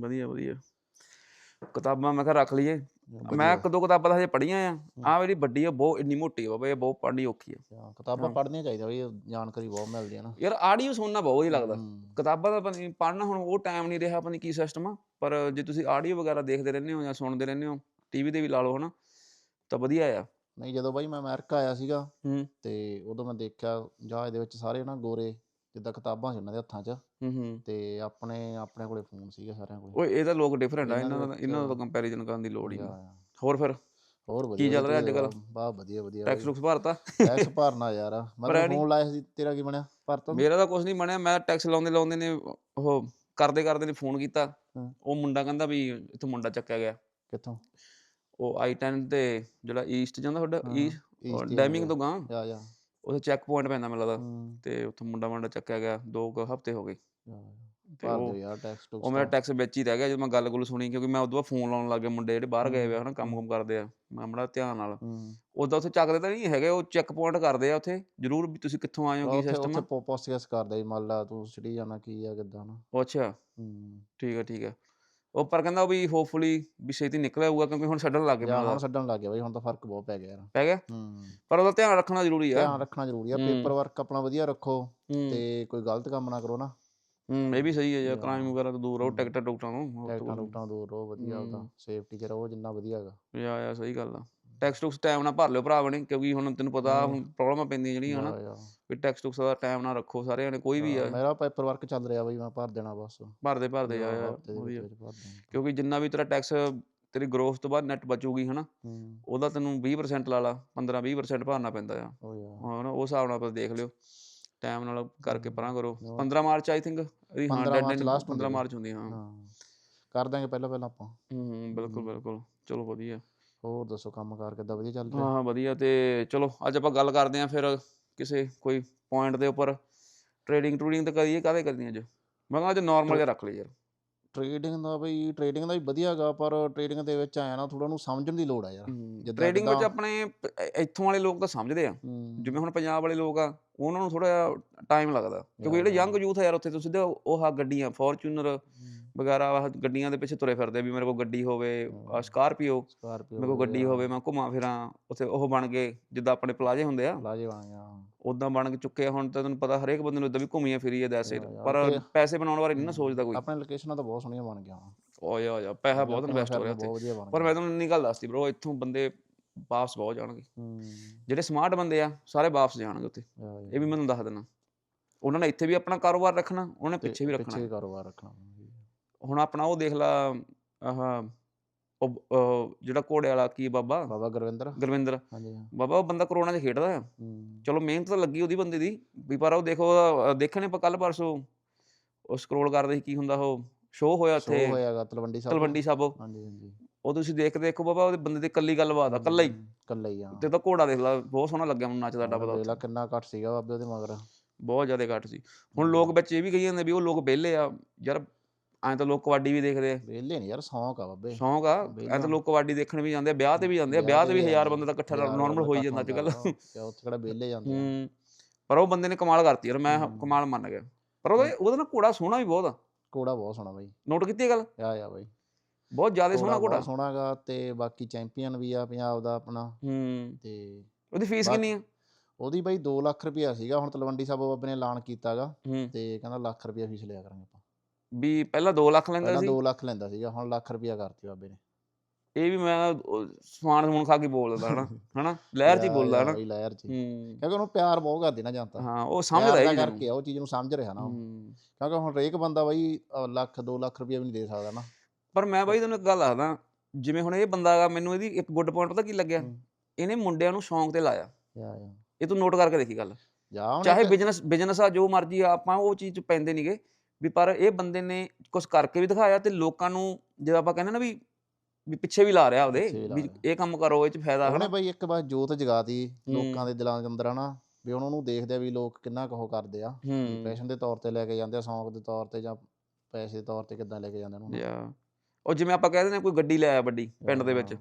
ਵਧੀਆ ਵਧੀਆ। ਕਿਤਾਬਾਂ ਮੈਂ ਕਿਹਾ ਰੱਖ ਲਈਏ। ਮੈਂ ਇੱਕ ਦੋ ਕਿਤਾਬਾਂ ਤਾਂ ਹਜੇ ਪੜ੍ਹੀਆਂ ਆ। ਆਹ ਜਿਹੜੀ ਵੱਡੀ ਆ ਬਹੁਤ ਇੰਨੀ ਮੋਟੀ ਆ ਬਾਬਾ ਇਹ ਬਹੁਤ ਪੜ੍ਹਨੀ ਔਖੀ ਆ। ਹਾਂ, ਕਿਤਾਬਾਂ ਪੜ੍ਹਨੀਆਂ ਚਾਹੀਦੀਆਂ ਬਈ ਜਾਣਕਾਰੀ ਬਹੁਤ ਮਿਲਦੀ ਹੈ ਨਾ। ਯਾਰ ਆਡੀਓ ਸੁਣਨਾ ਬਹੁਤ ਵਧੀਆ ਲੱਗਦਾ। ਹੂੰ। ਕਿਤਾਬਾਂ ਦਾ ਪਤਾ ਪੜ੍ਹਨਾ ਹੁਣ ਉਹ ਟਾਈਮ ਨਹੀਂ ਰਿਹਾ ਪਤਾ ਨਹੀਂ ਕੀ ਸਿਸਟਮ ਆ। ਪਰ ਜੇ ਤੁਸੀਂ ਆਡੀਓ ਵਗੈਰਾ ਦੇਖਦੇ ਰਹਿੰਦੇ ਹੋ ਜਾਂ ਸੁਣਦੇ ਰਹਿੰਦੇ ਹੋ ਟੀਵੀ ਤੇ ਵੀ ਲਾ ਲਓ ਹਨਾ ਤਾਂ ਵਧੀਆ ਆ। ਨਹੀਂ ਜਦੋਂ ਬਾਈ ਮੈਂ ਅਮਰੀਕਾ ਆਇਆ ਸੀਗਾ ਹੂੰ। ਤੇ ਉਦੋਂ ਮੈਂ ਦੇਖਿਆ ਜਹਾਜ਼ ਦੇ ਵਿੱਚ ਸਾਰੇ ਨਾ ਗੋਰੇ ਜਿੱਦਾਂ ਕਿਤਾਬਾਂ ਸੀ ਉਹਨਾਂ ਦੇ ਹੱਥਾਂ 'ਚ। ਹੂੰ ਹੂੰ ਤੇ ਆਪਣੇ ਆਪਣੇ ਕੋਲੇ ਫੋਨ ਸੀਗੇ ਸਾਰਿਆਂ ਕੋਲੇ। ਓਏ ਇਹ ਤਾਂ ਲੋਕ ਡਿਫਰੈਂਟ ਆ ਇਹਨਾਂ ਦੇ ਇਹਨਾਂ ਦਾ ਕੰਪੈਰੀਜ਼ਨ ਕਰਨ ਦੀ ਲੋੜ ਹੀ ਨਹੀਂ। ਹੋਰ ਫਿਰ? ਹੋਰ ਵਧੀਆ ਚੱਲ ਰਿਹਾ ਅੱਜ-ਕੱਲ੍ਹ? ਬਾਹ ਵਧੀਆ ਵਧੀਆ ਟੈਕਸ ਟੁਕਸ ਭਰਤਾ? ਟੈਕਸ ਭਰਨਾ ਯਾਰ ਮੈਂ? ਫੋਨ ਲਾਇਆ ਸੀ ਤੇਰਾ ਕੀ ਬਣਿਆ? ਭਰਤਾ ਮੇਰਾ ਤਾਂ ਕੁਝ ਨਹੀਂ ਬਣਿਆ ਮੈਂ ਟੈਕਸ ਲਾਉਂਦੇ ਲਾਉਂਦੇ ਨੇ ਉਹ ਕਰਦੇ ਕਰਦੇ ਨੇ ਫੋਨ ਕੀਤਾ। ਉਹ ਮੁੰਡਾ ਕਹਿੰਦਾ ਵੀ ਇੱਥੋਂ ਮੁੰਡਾ ਚੱਕਿਆ ਗਿਆ। ਕਿੱਥੋਂ? ਉਹ i10 ਤੇ ਜਿਹੜਾ ਈਸਟ ਜਾਂਦਾ ਤੁਹਾਡਾ ਈਸਟ ਡੈਮਿੰਗ। ਤੋਂ ਗਾਂ ਜਾ ਜਾ। ਉੱਥੇ ਚੈੱਕ ਪੁਆਇੰਟ ਪੈਂਦਾ ਮੈਨੂੰ ਲੱਗਦਾ। ਤੇ ਉੱਥੋਂ ਮੁੰਡਾ ਮੁੰਡਾ ਚੱਕਿਆ ਗਿਆ ਦੋ ਕੁ ਹਫ਼ਤੇ ਹੋ ਗਏ। ਤੇ ਉਹ ਦਿਓ ਯਾਰ ਟੈਕਸ ਟੁਕਸ ਉਹ ਮੇਰਾ। ਟੈਕਸ ਵਿੱਚ ਹੀ ਰਹਿ ਗਿਆ ਜਦੋਂ ਮੈਂ ਗੱਲ ਗੁੱਲ ਸੁਣੀ ਕਿਉਂਕਿ ਮੈਂ ਉਦੋਂ ਬਾਅਦ ਫੋਨ ਲਾਉਣ ਲੱਗ ਗਿਆ ਮੁੰਡੇ ਜਿਹੜੇ ਬਾਹਰ ਗਏ ਹੋਏ ਆ ਹਨਾ ਕੰਮ ਕੁਮ ਕਰਦੇ ਆ। ਮੈਂ ਬੜਾ ਧਿਆਨ ਨਾਲ। ਉਦੋਂ ਉੱਥੇ ਚੱਕਦੇ ਤਾਂ ਨਹੀਂ ਹੈਗੇ ਉਹ ਚੈੱਕ ਪੁਆਇੰਟ ਕਰਦੇ ਆ ਉੱਥੇ। ਜ਼ਰੂਰ ਵੀ ਤੁਸੀਂ ਕਿੱਥੋਂ ਆਏ ਹੋ ਕੀ ਉੱਥੇ ਸਿਸਟਮ ਉੱਥੇ ਪੋ- ਪੁੱਛਗਿੱਛ ਕਰਦਾ ਜੀ ਮੰਨ ਲਾ ਤੂੰ ਸਿਟੀ ਜਾਣਾ ਕੀ ਆ ਕਿੱਦਾਂ ਨਾ। ਅੱਛਾ। ਠੀਕ ਹੈ ਠੀਕ ਹੈ ਉਹ ਪਰ ਕਹਿੰਦਾ ਵੀ ਹੋਪਫੁਲੀ ਵੀ ਛੇਤੀ ਨਿਕਲਿਆ ਹੋਊਗਾ ਕਿਉਂਕਿ ਹੁਣ ਛੱਡਣ ਲੱਗ ਮੈਨੂੰ ਹੁਣ। ਛੱਡਣ ਲੱਗ ਗਿਆ ਬਈ ਹੁਣ ਤਾਂ ਫ਼ਰਕ ਬਹੁਤ ਪੈ ਗਿਆ ਯਾਰ। ਪੈ ਗਿਆ? ਹੂੰ। ਪਰ ਉਹਦਾ ਧਿਆਨ ਰੱਖਣਾ ਜ਼ਰੂਰੀ ਆ। ਧਿਆਨ ਰੱਖਣਾ ਜ਼ਰੂਰੀ ਆ। ਪੇਪਰ ਵਰਕ ਆਪਣਾ ਵਧੀਆ ਰੱਖੋ ਤੇ ਕੋਈ ਗਲਤ ਕੰਮ ਨਾ ਕਰੋ ਨਾ। ਇਹ ਵੀ ਸਹੀ ਹੈ ਯਾਰ। ਕ੍ਰਾਈਮ ਵਗੈਰਾ ਤੋਂ ਦੂਰ ਰਹੋ। ਟਿਕਟਾਂ ਟੁਕਟਾਂ ਤੋਂ ਟੈਕਟਾਂ ਤੋਂ ਟੂਟਾਂ ਦੂਰ ਰਹੋ ਵਧੀਆ ਉਹਦਾ। ਸੇਫਟੀ ਚ ਰਹੋ ਜਿੰਨਾ ਵਧੀਆ ਹੈਗਾ। ਯਾ ਯਾ ਸਹੀ ਗੱਲ ਆ। ਟੈਕਸ ਟੁਕਸ ਟਾਈਮ ਨਾਲ ਭਰ ਲਿਓ ਭਰਾ ਬਣੇ ਕਿਉਂਕਿ ਹੁਣ ਤੈਨੂੰ ਪਤਾ। ਹੁਣ ਪ੍ਰੋਬਲਮਾਂ ਪੈਂਦੀਆਂ ਜਿਹੜੀਆਂ ਹਨਾ। ਵੀ ਟੈਕਸ ਟੁਕਸ ਦਾ ਟਾਈਮ ਨਾਲ ਰੱਖੋ ਸਾਰਿਆਂ ਨੇ ਕੋਈ ਵੀ ਆ। ਮੇਰਾ ਪੇਪਰ ਵਰਕ ਚੱਲ ਰਿਹਾ ਬਈ ਮੈਂ ਭਰ ਦੇਣਾ ਬਸ। ਹਫ਼ਤੇ ਦੇ ਭਰ ਦੇਣਾ ਕਿਉਂਕਿ ਜਿੰਨਾ ਵੀ ਤੇਰਾ ਟੈਕਸ ਤੇਰੀ ਗਰੋਥ ਤੋਂ ਬਾਅਦ ਨੈਟ ਬਚੂਗੀ ਹਨਾ। ਉਹਦਾ ਤੈਨੂੰ 20% ਲਾ ਲਾ 15 20% ਭਰਨਾ ਪੈਂਦਾ ਆ। ਹਾਂ ਉਹ ਹਿਸਾਬ ਨਾਲ ਆਪਾਂ ਦੇਖ ਲਿਓ। ਟਾਈਮ ਨਾਲ ਕਰਕੇ ਪਰਾਂ ਕਰੋ। ਹੋਰ। 15 ਮਾਰਚ ਆਈ ਥਿੰਕ ਇਹਦੀ ਹਾਂ 15 ਡੈਡਲਾਈਨ ਮਾਰਚ ਹੁੰਦੀ 15 ਹੈ। ਮਾਰਚ ਹੁੰਦੀ ਆ, ਹਾਂ। ਹਾਂ। ਕਰ ਦਾਂਗੇ ਪਹਿਲਾਂ ਪਹਿਲਾਂ ਆਪਾਂ। ਹੂੰ ਬਿਲਕੁਲ। ਬਿਲਕੁਲ। ਚਲੋ ਵਧੀਆ। ਹੋਰ ਦੱਸੋ ਕੰਮ ਕਾਰ ਕਿੱਦਾਂ? ਵਧੀਆ ਚੱਲ ਰਿਹਾ? ਹਾਂ ਵਧੀਆ ਤੇ ਚਲੋ ਅੱਜ ਆਪਾਂ ਗੱਲ ਕਰਦੇ ਆਂ ਫਿਰ ਕਿਸੇ ਕੋਈ ਪੁਆਇੰਟ ਦੇ ਉੱਪਰ। ਟ੍ਰੇਡਿੰਗ ਟਰੂਡਿੰਗ ਤਾਂ ਕਰੀਏ ਕਾਹਦੇ ਕਰਨੀ ਅੱਜ? ਮੈਂ ਕਹਿੰਦਾ ਅੱਜ ਨਾਰਮਲ ਜਿਹਾ ਰੱਖ ਲਈ ਯਾਰ। ਟ੍ਰੇਡਿੰਗ ਦਾ ਬਈ ਟ੍ਰੇਡਿੰਗ ਦਾ ਵੀ ਵਧੀਆ ਹੈਗਾ ਪਰ ਟ੍ਰੇਡਿੰਗ ਦੇ ਵਿੱਚ ਆਇਆ ਨਾ ਥੋੜਾ ਨੂੰ ਸਮਝਣ ਦੀ ਲੋੜ ਆ ਯਾਰ। ਜਿੱਦਾਂ ਟ੍ਰੇਡਿੰਗ ਵਿੱਚ ਆਪਣੇ ਇੱਥੋਂ ਵਾਲੇ ਲੋਕ ਤਾਂ ਸਮਝਦੇ ਆ। ਜਿਵੇਂ ਹੁਣ ਪੰਜਾਬ ਵਾਲੇ ਲੋਕ ਆ ਉਹਨਾਂ ਨੂੰ ਥੋੜਾ ਟਾਈਮ ਲੱਗਦਾ। ਕਿਉਂਕਿ ਜਿਹੜੇ। ਯੰਗ ਯੂਥ ਆ ਯਾਰ ਉੱਥੇ ਤੁਸੀਂ ਸਿੱਧਾ ਉਹ ਆ ਗੱਡੀਆਂ ਫੋਰਚੂਨਰ ਵਗੈਰਾ ਆਹ ਗੱਡੀਆਂ ਦੇ ਪਿੱਛੇ ਤੁਰੇ ਫਿਰਦੇ ਵੀ ਮੇਰੇ ਕੋਲ ਗੱਡੀ ਹੋਵੇ ਆ ਹਾਂ। ਸਕਾਰਪੀਓ ਸਕਾਰਪੀਓ ਮੇਰੇ ਕੋਲ ਗੱਡੀ ਹੋਵੇ ਮੈਂ ਘੁੰਮਾਂ ਫਿਰਾਂ ਉੱਥੇ ਉਹ ਬਣ ਗਏ ਜਿੱਦਾਂ ਆਪਣੇ ਪਲਾਜ਼ੇ ਹੁੰਦੇ ਆ। ਲਾਜੇ ਬਣ ਗਿਆ ਉਦਾਂ ਬਣ ਕੇ ਚੁੱਕੇ ਆ ਹੁਣ ਤਾਂ ਤੈਨੂੰ ਪਤਾ ਹਰੇਕ ਬੰਦੇ ਨੂੰ ਇਦਾਂ ਵੀ ਘੁੰਮੀਆਂ ਫਿਰੀਏ ਦੈਸੇ ਪਰ ਪੈਸੇ ਬਣਾਉਣ ਬਾਰੇ ਨਹੀਂ ਨਾ ਸੋਚਦਾ ਕੋਈ। ਆਪਣੇ ਲੋਕੇਸ਼ਨਾਂ ਤਾਂ ਬਹੁਤ ਸੋਹਣੀਆਂ ਬਣ ਗਈਆਂ ਓਏ ਓਏ ਪੈਸਾ ਬਹੁਤ ਇਨਵੈਸਟ ਹੋ ਰਿਹਾ ਉੱਥੇ। ਪਰ ਗਿਆ ਮੈਂ ਤੁਹਾਨੂੰ ਇੰਨੀ ਗੱਲ ਦੱਸਦੀ ਬ్రో ਇੱਥੋਂ ਬੰਦੇ ਵਾਪਸ ਬਹੁਤ ਜਾਣਗੇ। ਜਿਹੜੇ ਸਮਾਰਟ ਬੰਦੇ ਆ ਸਾਰੇ ਵਾਪਸ ਜਾਣਗੇ ਉੱਥੇ। ਇਹ ਵੀ ਮੈਨੂੰ ਦੱਸ ਦੇਣਾ ਉਹਨਾਂ ਨੇ ਇੱਥੇ ਵੀ ਆਪਣਾ ਕਾਰੋਬਾਰ ਰੱਖਣਾ ਉਹਨਾਂ ਪਿੱਛੇ ਵੀ ਰੱਖਣਾ। ਪਿੱਛੇ ਕਾਰੋਬਾਰ ਰੱਖਣਾ। ਹੁਣ ਆਪਣਾ ਉਹ ਦੇਖ ਲਾ ਆਹ ਉਹ ਉਹ ਜਿਹੜਾ ਘੋੜੇ ਵਾਲਾ ਕੀ ਬਾਬਾ? ਬਾਬਾ ਗੁਰਵਿੰਦਰ। ਗੁਰਵਿੰਦਰ। ਹਾਂਜੀ ਹਾਂ। ਬਾਬਾ ਉਹ ਬੰਦਾ ਕਰੋਨਾ 'ਚ ਖੇਡਦਾ। ਆ ਹੂੰ। ਚਲੋ ਮਿਹਨਤ ਤਾਂ ਲੱਗੀ ਉਹਦੀ ਬੰਦੇ ਦੀ ਵੀ ਪਰ ਉਹ ਦੇਖੋ ਉਹਦਾ, ਦੇਖਣੇ ਆਪਾਂ ਕੱਲ ਪਰਸੋਂ ਉਹ ਸਕਰੋਲ ਕਰਦੇ ਸੀ ਕੀ ਹੁੰਦਾ ਉਹ ਸ਼ੋਅ ਹੋਇਆ ਸ਼ੋਅ ਉੱਥੇ। ਹੋਇਆਗਾ ਤਲਵੰਡੀ ਸਾਹਿਬ ਤਲਵੰਡੀ ਸਾਬੋ। ਹਾਂਜੀ ਹਾਂਜੀ। ਉਹ ਤੁਸੀਂ ਦੇਖ ਦੇਖੋ ਬਾਬਾ ਉਹਦੇ ਬੰਦੇ ਦੀ ਕੱਲੀ ਗੱਲਬਾਤ ਆ ਕੱਲਾ ਹੀ। ਕੱਲਾ ਹੀ ਆ ਤੇ ਉਹਦਾ ਘੋੜਾ ਦੇਖ ਲਾ ਬਹੁਤ ਸੋਹਣਾ ਲੱਗਿਆ ਮੈਨੂੰ ਨੱਚਦਾ ਟੱਪਦਾ ਵੇਲਾ ਉੱਥੇ। ਕਿੰਨਾ ਘੱਟ ਸੀਗਾ ਬਾਬੇ ਉਹਦੇ ਮਗਰ। ਬਹੁਤ ਜ਼ਿਆਦਾ ਘੱਟ ਸੀ। ਹੁਣ ਲੋਕ ਵਿੱਚ ਇਹ ਵੀ ਕਹੀ ਜਾਂਦੇ ਵੀ ਉਹ ਲੋਕ ਵਿਹਲੇ ਆ ਯਾਰ ਐਂ ਤਾਂ ਲੋਕ ਕਬੱਡੀ ਵੀ ਦੇਖਦੇ ਆ। ਵੇਲੇ ਨਹੀਂ ਯਾਰ ਸ਼ੌਂਕ ਆ ਬਾਬੇ। ਸ਼ੌਂਕ ਆ। ਐਂ। ਤਾਂ ਲੋਕ ਕਬੱਡੀ ਦੇਖਣ ਵੀ ਜਾਂਦੇ ਆ ਵਿਆਹ ਤੇ ਵੀ ਜਾਂਦੇ ਆ। ਵਿਆਹ ਤੇ ਵੀ ਹਜ਼ਾਰ ਬੰਦਾ ਤਾਂ ਇਕੱਠਾ ਨਾਰਮਲ ਹੋ ਹੀ ਜਾਂਦਾ ਅੱਜ ਕੱਲ ਉੱਥੇ ਕਿਹੜਾ ਵੇਲੇ ਜਾਂਦੇ ਆ। ਹੂੰ ਪਰ ਉਹ ਬੰਦੇ ਨੇ ਕਮਾਲ ਕਰਤੀ ਯਾਰ ਮੈਂ। ਕਮਾਲ ਮੰਨ ਗਿਆ। ਪਰ ਉਹਦਾ ਉਹਦਾ ਨਾ ਘੋੜਾ ਸੋਹਣਾ ਵੀ ਬਹੁਤ ਆ। ਕੋੜਾ ਬਹੁਤ ਸੋਹਣਾ ਬਾਈ। ਨੋਟ ਕੀਤੀ ਇਹ ਗੱਲ? ਆ ਆ ਬਾਈ। ਬਹੁਤ ਜ਼ਿਆਦਾ ਸੋਹਣਾ ਘੋੜਾ। ਸੋਹਣਾਗਾ ਤੇ ਬਾਕੀ ਚੈਂਪੀਅਨ ਵੀ ਆ ਪੰਜਾਬ ਦਾ ਆਪਣਾ। ਹੂੰ। ਤੇ ਉਹਦੀ ਫੀਸ ਕਿੰਨੀ ਆ? ਉਹਦੀ ਬਾਈ 2 ਲੱਖ ਰੁਪਇਆ ਸੀਗਾ। ਹੁਣ ਤਲਵੰਡੀ ਸਾਬੋ ਬਾਬੇ ਨੇ ਐਲਾਨ ਕੀਤਾਗਾ। ਤੇ ਕਹਿੰਦਾ ਲੱਖ ਰੁਪਇਆ ਫੀਸ ਲਿਆ ਕਰਾਂਗੇ ਆਪਾਂ। ਵੀ ਪਹਿਲਾਂ 2 ਲੱਖ ਲੈਂਦਾ ਪਹਿਲਾਂ ਸੀ। 2 ਲੱਖ ਲੈਂਦਾ ਸੀਗਾ ਹੁਣ ਲੱਖ ਰੁਪਇਆ ਕਰਤੀ ਬਾਬੇ ਨੇ। ਇਹ ਵੀ ਮੈਂ ਉਹ ਸਮਾਨ ਸਮੂਨ ਖਾ ਕੇ ਬੋਲਦਾ ਹਨਾ ਹਨਾ ਲਹਿਰ ਚ ਹੀ ਬੋਲਦਾ ਹਨਾ। ਲਹਿਰ ਚ ਹੀ। ਹੂੰ। ਕਿਉਂਕਿ ਉਹਨੂੰ ਪਿਆਰ ਬਹੁਤ ਕਰਦੀ ਨਾ ਜਨਤਾ ਹਾਂ ਉਹ ਦਾ ਇਹ ਚੀਜ਼ ਕਰਕੇ ਉਹ ਚੀਜ਼ ਨੂੰ ਸਮਝ ਰਿਹਾ ਨਾ ਕਿਉਂਕਿ ਹੁਣ ਹਰੇਕ ਬੰਦਾ ਬਾਈ ਲੱਖ 2 ਲੱਖ ਰੁਪਇਆ ਵੀ ਨਹੀਂ ਦੇ ਸਕਦਾ ਨਾ। ਪਰ ਮੈਂ ਬਾਈ ਤੈਨੂੰ ਇੱਕ ਗੱਲ ਦੱਸਦਾ ਜਿਵੇਂ ਹੁਣ ਇਹ ਬੰਦਾ ਹੈਗਾ ਮੈਨੂੰ ਇਹਦੀ ਇੱਕ ਗੁੱਡ ਪੁਆਇੰਟ ਪਤਾ ਕੀ ਲੱਗਿਆ? ਹੂੰ। ਇਹਨੇ ਮੁੰਡਿਆਂ ਨੂੰ ਸ਼ੌਂਕ ਤੇ ਲਾਇਆ। ਇਹ ਤੂੰ ਨੋਟ ਕਰਕੇ ਦੇਖੀ ਗੱਲ। ਚਾਹੇ ਬਿਜ਼ਨਸ ਬਿਜ਼ਨਸ ਆ ਜੋ ਮਰਜ਼ੀ ਆ ਆਪਾਂ ਉਹ ਚੀਜ਼ ਚ ਪੈਂਦੇ ਨਹੀਂਗੇ ਵੀ ਪਰ ਇਹ ਬੰਦੇ ਨੇ ਕੁਝ ਕਰਕੇ ਵੀ ਦਿਖਾਇਆ ਤੇ ਲੋਕਾਂ ਨੂੰ ਜਦੋਂ ਆਪਾਂ ਕਹਿੰਦੇ ਨਾ ਵੀ ਵੀ ਪਿੱਛੇ ਵੀ ਲਾ ਰਿਹਾ ਉਹਦੇ ਵੀ। ਇਹ ਕੰਮ ਕਰੋ ਇਹ ਚ ਫਾਇਦਾ ਉਹਨੇ ਹਨਾ ਬਾਈ ਇੱਕ ਵਾਰ ਜੋਤ ਜਗਾਤੀ। ਲੋਕਾਂ ਦੇ ਦਿਲਾਂ ਦੇ ਅੰਦਰ ਹਨਾ ਵੀ ਉਹਨਾਂ ਨੂੰ ਦੇਖਦੇ ਆ ਵੀ ਲੋਕ ਕਿੰਨਾ ਕੁ ਉਹ ਕਰਦੇ ਆ ਪੈਸ਼ਨ ਦੇ ਤੌਰ ਤੇ ਲੈ ਕੇ ਜਾਂਦੇ ਆ ਸ਼ੌਂਕ ਦੇ ਤੌਰ ਤੇ ਜਾਂ ਪੈਸੇ ਦੇ ਤੌਰ ਤੇ ਕਿੱਦਾਂ ਲੈ ਕੇ ਜਾਂਦੇ ਉਹਨੂੰ ਯਾ ਉਹ ਜਿਵੇਂ ਆਪਾਂ ਕਹਿੰਦੇ ਨੇ ਕੋਈ ਗੱਡੀ ਲੈ ਆਇਆ ਵੱਡੀ ਪਿੰਡ ਦੇ ਵਿੱਚ।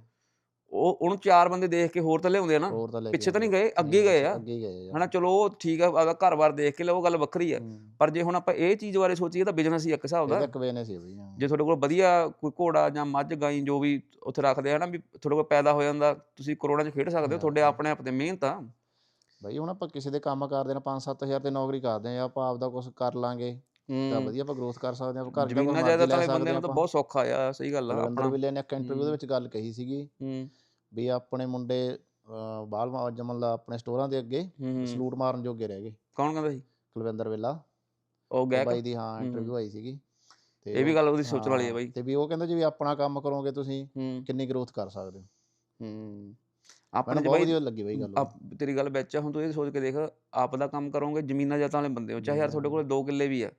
ਉਹ ਉਹਨੂੰ ਚਾਰ ਬੰਦੇ ਦੇਖ ਕੇ ਹੋਰ ਤਾਂ ਲਿਆਉਂਦੇ ਆ ਨਾ ਹੋਰ ਤਾਂ ਲੈ ਕੇ ਪਿੱਛੇ ਤਾਂ ਨਹੀਂ। ਗਏ ਅੱਗੇ ਗਏ ਆ। ਅੱਗੇ ਗਏ ਆ। ਹਨਾ ਚਲੋ ਉਹ ਠੀਕ ਆ ਆਪਦਾ ਘਰ-ਬਾਰ ਦੇਖ ਕੇ ਲਓ ਗੱਲ ਵੱਖਰੀ ਆ। ਪਰ ਜੇ ਹੁਣ ਆਪਾਂ ਇਹ ਚੀਜ਼ ਬਾਰੇ ਸੋਚੀਏ ਤਾਂ ਬਿਜ਼ਨਸ ਹੀ ਇੱਕ ਹਿਸਾਬ ਦਾ। ਇਹਦਾ ਇੱਕ ਬਿਜ਼ਨਸ ਹੀ ਆ ਬਈ ਹਾਂ। ਜੇ ਤੁਹਾਡੇ ਕੋਲ ਵਧੀਆ ਕੋਈ ਘੋੜਾ ਜਾਂ ਮੱਝ ਗਾਈ ਜੋ ਵੀ ਉੱਥੇ ਰੱਖਦੇ ਆ ਨਾ ਵੀ ਤੁਹਾਡੇ ਕੋਲ ਪੈਦਾ ਹੋ ਜਾਂਦਾ ਤੁਸੀਂ ਕਰੋੜਾਂ 'ਚ ਖੇਡ ਸਕਦੇ ਹੋ ਤੁਹਾਡੇ ਆਪਣੇ ਆਪ ਤੇ ਮਿਹਨਤ ਆ। ਬਈ ਹੁਣ ਆਪਾਂ ਕਿਸੇ ਦੇ ਕੰਮ ਕਰਦੇ ਨਾ 5-7000 ਤੇ ਨੌਕਰੀ ਕਰਦੇ ਆ ਆਪਾਂ ਆਪਦਾ ਕੁਝ ਕਰ ਲਾਂਗੇ। ਤਾਂ ਵਧੀਆ ਆਪਾਂ ਗਰੋਥ ਕਰ ਸਕਦੇ ਆ ਘਰ ਦਾ ਜ਼ਮੀਨਾਂ ਜਾਇਦਾਦ ਵਾਲੇ ਬੰਦੇ ਨੂੰ ਤਾਂ ਬਹੁਤ ਸੌਖਾ ਆ ਸਹੀ ਗੱਲ ਆ ਰਵਿੰਦਰ ਆਪਣਾ। ਵਿਲੇ ਨੇ ਇੱਕ ਇੰਟਰਵਿਊ ਦੇ। ਵਿੱਚ ਗੱਲ ਕਹੀ ਸੀਗੀ ਹੂੰ। ਵੀ ਆਪਣੇ ਮੁੰਡੇ ਬਾਲ ਜਮਨ ਲਾ ਆਪਣੇ ਸਟੋਰਾਂ ਦੇ ਅੱਗੇ ਸਲੂਟ ਮਾਰਨ ਜੋਗੇ ਰਹਿ ਗਏ। ਕੌਣ ਕਹਿੰਦਾ ਸੀ? ਕੁਲਵਿੰਦਰ ਵਿਲਾ। ਉਹ ਗੈਕ ਬਾਈ ਦੀ ਹਾਂ। ਇੰਟਰਵਿਊ ਆਈ ਸੀਗੀ। ਤੇ ਇਹ ਵੀ ਗੱਲ ਉਹਦੀ ਸੋਚਣ ਵਾਲੀ ਹੈ ਬਾਈ। ਤੇ ਵੀ ਉਹ ਕਹਿੰਦੇ ਜੀ ਵੀ ਆਪਣਾ ਕੰਮ ਕਰੋਗੇ ਤੁਸੀਂ ਕਿੰਨੀ ਗਰੋਥ ਕਰ ਸਕਦੇ ਹੋ। ਹੂੰ। ਆਪਣੇ ਬਹੁਤ ਬਾਈ ਵਧੀਆ ਲੱਗੀ ਬਈ ਗੱਲ ਤੇਰੀ ਗੱਲ ਵਿੱਚ ਹੁਣ ਤੂੰ ਇਹ ਸੋਚ ਕੇ ਦੇਖ ਆਪ ਦਾ ਕੰਮ ਕਰੋਗੇ ਜ਼ਮੀਨਾਂ ਜਾਤਾਂ ਵਾਲੇ ਬੰਦੇ ਹੋ ਚਾਹੇ ਯਾਰ ਤੁਹਾਡੇ ਕੋਲ 2 ਕਿੱਲੇ ਵੀ ਆ।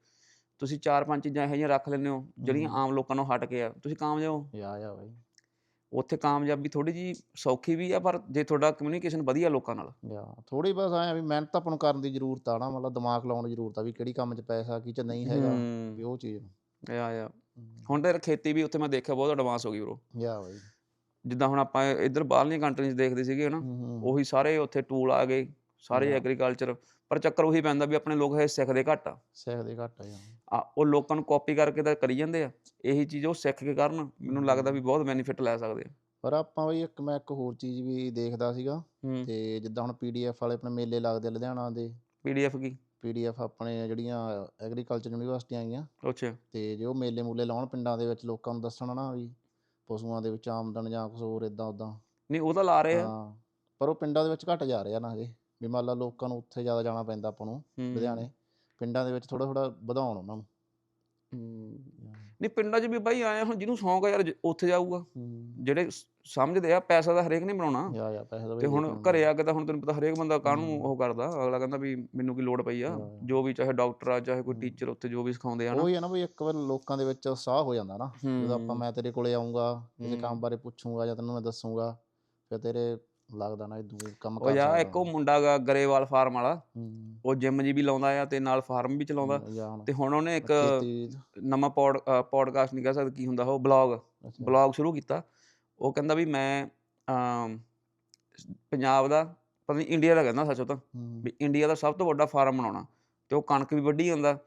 ਤੁਸੀਂ ਚਾਰ ਪੰਜ ਚੀਜ਼ਾਂ ਇਹੋ ਜਿਹੀਆਂ ਰੱਖ ਲੈਂਦੇ ਹੋ ਜਿਹੜੀਆਂ। ਆਮ ਲੋਕਾਂ ਨੂੰ ਹਟ ਕੇ ਆ। ਤੁਸੀਂ ਕਾਮਯਾਬ ਹੋ? ਯਾ ਯਾ ਬਾਈ। ਉੱਥੇ ਕਾਮਯਾਬੀ ਥੋੜੀ ਜੀ ਸੌਖੀ ਵੀ ਆ ਪਰ ਜੇ ਤੁਹਾਡਾ ਕਮਿਊਨੀਕੇਸ਼ਨ ਵਧੀਆ ਲੋਕਾਂ ਨਾਲ। ਯਾ ਥੋੜੀ ਬਸ ਐ ਵੀ ਮਿਹਨਤ ਆਪਾਂ ਨੂੰ ਕਰਨ ਦੀ ਜ਼ਰੂਰਤ ਆ ਨਾ ਮਤਲਬ ਦਿਮਾਗ ਲਾਉਣ ਦੀ ਜ਼ਰੂਰਤ ਆ ਵੀ ਕਿਹੜੀ ਕੰਮ 'ਚ ਪੈਸਾ ਕੀ 'ਚ ਨਹੀਂ ਹੈਗਾ ਵੀ ਉਹ ਚੀਜ਼ ਆ ਆ ਹੁਣ ਤਾਂ ਖੇਤੀ ਵੀ ਉੱਥੇ ਮੈਂ ਦੇਖਿਆ ਬਹੁਤ ਐਡਵਾਂਸ ਹੋ ਗਈ ਬ్రో ਯਾ ਬਾਈ। ਜਿੱਦਾਂ ਹੁਣ ਆਪਾਂ ਇੱਧਰ ਬਾਹਰਲੀਆਂ ਕੰਟਰੀਜ਼ ਦੇਖਦੇ ਸੀਗੇ ਨਾ ਹੂੰ, ਹੂੰ, ਉਹੀ ਸਾਰੇ ਉੱਥੇ ਟੂਲ ਆ ਗਏ ਸਾਰੇ। ਐਗਰੀਕਲਚਰ ਪਰ ਚੱਕਰ ਉਹੀ ਪੈਂਦਾ ਵੀ ਆਪਣੇ ਲੋਕ ਇਹ ਸਿੱਖਦੇ ਘੱਟ ਆ। ਸਿੱਖਦੇ ਘੱਟ ਆ ਯਾਰ ਆ ਉਹ ਲੋਕਾਂ ਨੂੰ ਕਾਪੀ ਕਰਕੇ ਤਾਂ ਕਰੀ ਜਾਂਦੇ ਆ। ਇਹੀ ਚੀਜ਼ ਉਹ ਸਿੱਖ ਕੇ ਕਰਨ ਮੈਨੂੰ ਲੱਗਦਾ ਵੀ ਬਹੁਤ ਬੈਨੀਫਿਟ ਲੈ ਸਕਦੇ ਆ। ਪਰ ਆਪਾਂ ਬਈ ਇੱਕ ਮੈਂ ਇੱਕ ਹੋਰ ਚੀਜ਼ ਵੀ ਦੇਖਦਾ ਸੀਗਾ ਹੂੰ। ਤੇ ਜਿੱਦਾਂ ਹੁਣ ਪੀਡੀਐਫ ਵਾਲੇ ਆਪਣੇ ਮੇਲੇ ਲੱਗਦੇ ਆ ਲੁਧਿਆਣਾ ਦੇ। ਪੀਡੀਐਫ ਕੀ? ਪੀਡੀਐਫ ਆਪਣੇ ਜਿਹੜੀਆਂ ਐਗਰੀਕਲਚਰ ਯੂਨੀਵਰਸਿਟੀਆਂ ਆਈਆਂ। ਅੱਛਾ। ਤੇ ਜੇ ਉਹ ਮੇਲੇ ਮੂਲੇ ਲਾਉਣ ਪਿੰਡਾਂ ਦੇ ਵਿੱਚ ਲੋਕਾਂ ਨੂੰ ਦੱਸਣ ਨਾ ਵੀ ਪਸ਼ੂਆਂ ਦੇ ਵਿੱਚ ਆਮਦਨ ਜਾਂ ਕੁਝ ਹੋਰ ਇਦਾਂ ਉਦਾਂ ਨਹੀਂ ਉਹ ਤਾਂ ਲਾ ਰਹੇ ਆ। ਹਾਂ ਪਰ ਉਹ ਪਿੰਡਾਂ ਦੇ ਵਿੱਚ ਘਟ ਜਾ ਰਿਹਾ ਨਾ ਹਜੇ। ਵੀ ਮੰਨ ਲਾ ਲੋਕਾਂ ਨੂੰ ਉੱਥੇ ਜ਼ਿਆਦਾ ਜਾਣਾ ਪੈਂਦਾ ਆਪਾਂ ਨੂੰ ਲੁਧਿਆਣੇ ਪਿੰਡਾਂ ਦੇ ਵਿੱਚ ਥੋੜਾ ਥੋੜਾ ਵਧਾਉਣ ਉਹਨਾਂ ਨੂੰ। ਨਹੀਂ ਪਿੰਡਾਂ 'ਚ ਵੀ ਬਾਈ ਆਏ ਹੁਣ ਜਿਹਨੂੰ ਸ਼ੌਂਕ ਆ ਯਾਰ ਜ- ਉੱਥੇ ਜਾਊਗਾ ਜਿਹੜੇ ਸ- ਸਮਝਦੇ ਆ ਪੈਸਾ ਤਾਂ ਹਰੇਕ ਨਹੀਂ ਬਣਾਉਣਾ ਯਾ ਯਾ ਪੈਸੇ ਦਾ ਤੇ ਹੁਣ ਘਰੇ ਆ ਕੇ ਤਾਂ ਹੁਣ ਤੈਨੂੰ ਪਤਾ ਹਰੇਕ ਬੰਦਾ ਕਾਹਨੂੰ। ਉਹ ਕਰਦਾ ਅਗਲਾ ਕਹਿੰਦਾ ਵੀ ਮੈਨੂੰ ਕੀ ਲੋੜ ਪਈ ਆ। ਜੋ ਵੀ ਚਾਹੇ ਡਾਕਟਰ ਆ ਚਾਹੇ ਕੋਈ। ਟੀਚਰ ਉੱਥੇ ਜੋ ਵੀ ਸਿਖਾਉਂਦੇ ਆ ਨਾ ਉਹੀ ਹੈ ਨਾ ਵੀ ਇੱਕ ਵਾਰ ਲੋਕਾਂ ਦੇ ਵਿੱਚ ਉਤਸ਼ਾਹ ਹੋ ਜਾਂਦਾ ਨਾ ਜਦੋਂ ਆਪਾਂ। ਮੈਂ ਤੇਰੇ ਕੋਲੇ ਆਉਂਗਾ ਕਿਸੇ। ਕੰਮ ਬਾਰੇ ਪੁੱਛੂੰਗਾ ਜਾਂ ਤੈਨੂੰ ਮੈਂ ਦੱਸੂੰਗਾ ਫਿਰ ਤੇਰੇ ਲੱਗਦਾ ਨਾ ਇਦੋਂ ਕੰਮ ਉਹ ਯਾ ਇੱਕ ਉਹ ਮੁੰਡਾ ਗਾ ਗਰੇਵਾਲ ਫਾਰਮ ਵਾਲਾ। ਉਹ ਜਿਮ ਜੀ ਵੀ ਲਾਉਂਦਾ ਆ ਤੇ ਨਾਲ ਫਾਰਮ ਵੀ ਚਲਾਉਂਦਾ। ਤੇ ਹੁਣ ਉਹਨੇ ਇੱਕ ਨਵਾਂ ਪੌਡ ਪੌਡਕਾਸਟ ਨਹੀਂ ਕਹਿ ਸਕਦਾ ਕੀ ਹੁੰਦਾ ਉਹ ਬਲੌਗ ਬਲੌਗ ਸ਼ੁਰੂ ਕੀਤਾ। ਉਹ ਕਹਿੰਦਾ ਵੀ ਮੈਂ ਪੰਜਾਬ ਦਾ ਪਤਾ ਨਹੀਂ ਇੰਡੀਆ ਦਾ ਕਹਿੰਦਾ ਸੱਚ ਉਹ ਤਾਂ। ਵੀ ਇੰਡੀਆ ਦਾ ਸਭ ਤੋਂ ਵੱਡਾ ਫਾਰਮ ਬਣਾਉਣਾ। ਤੇ ਉਹ ਕਣਕ ਵੀ ਵੱਢੀ ਜਾਂਦਾ।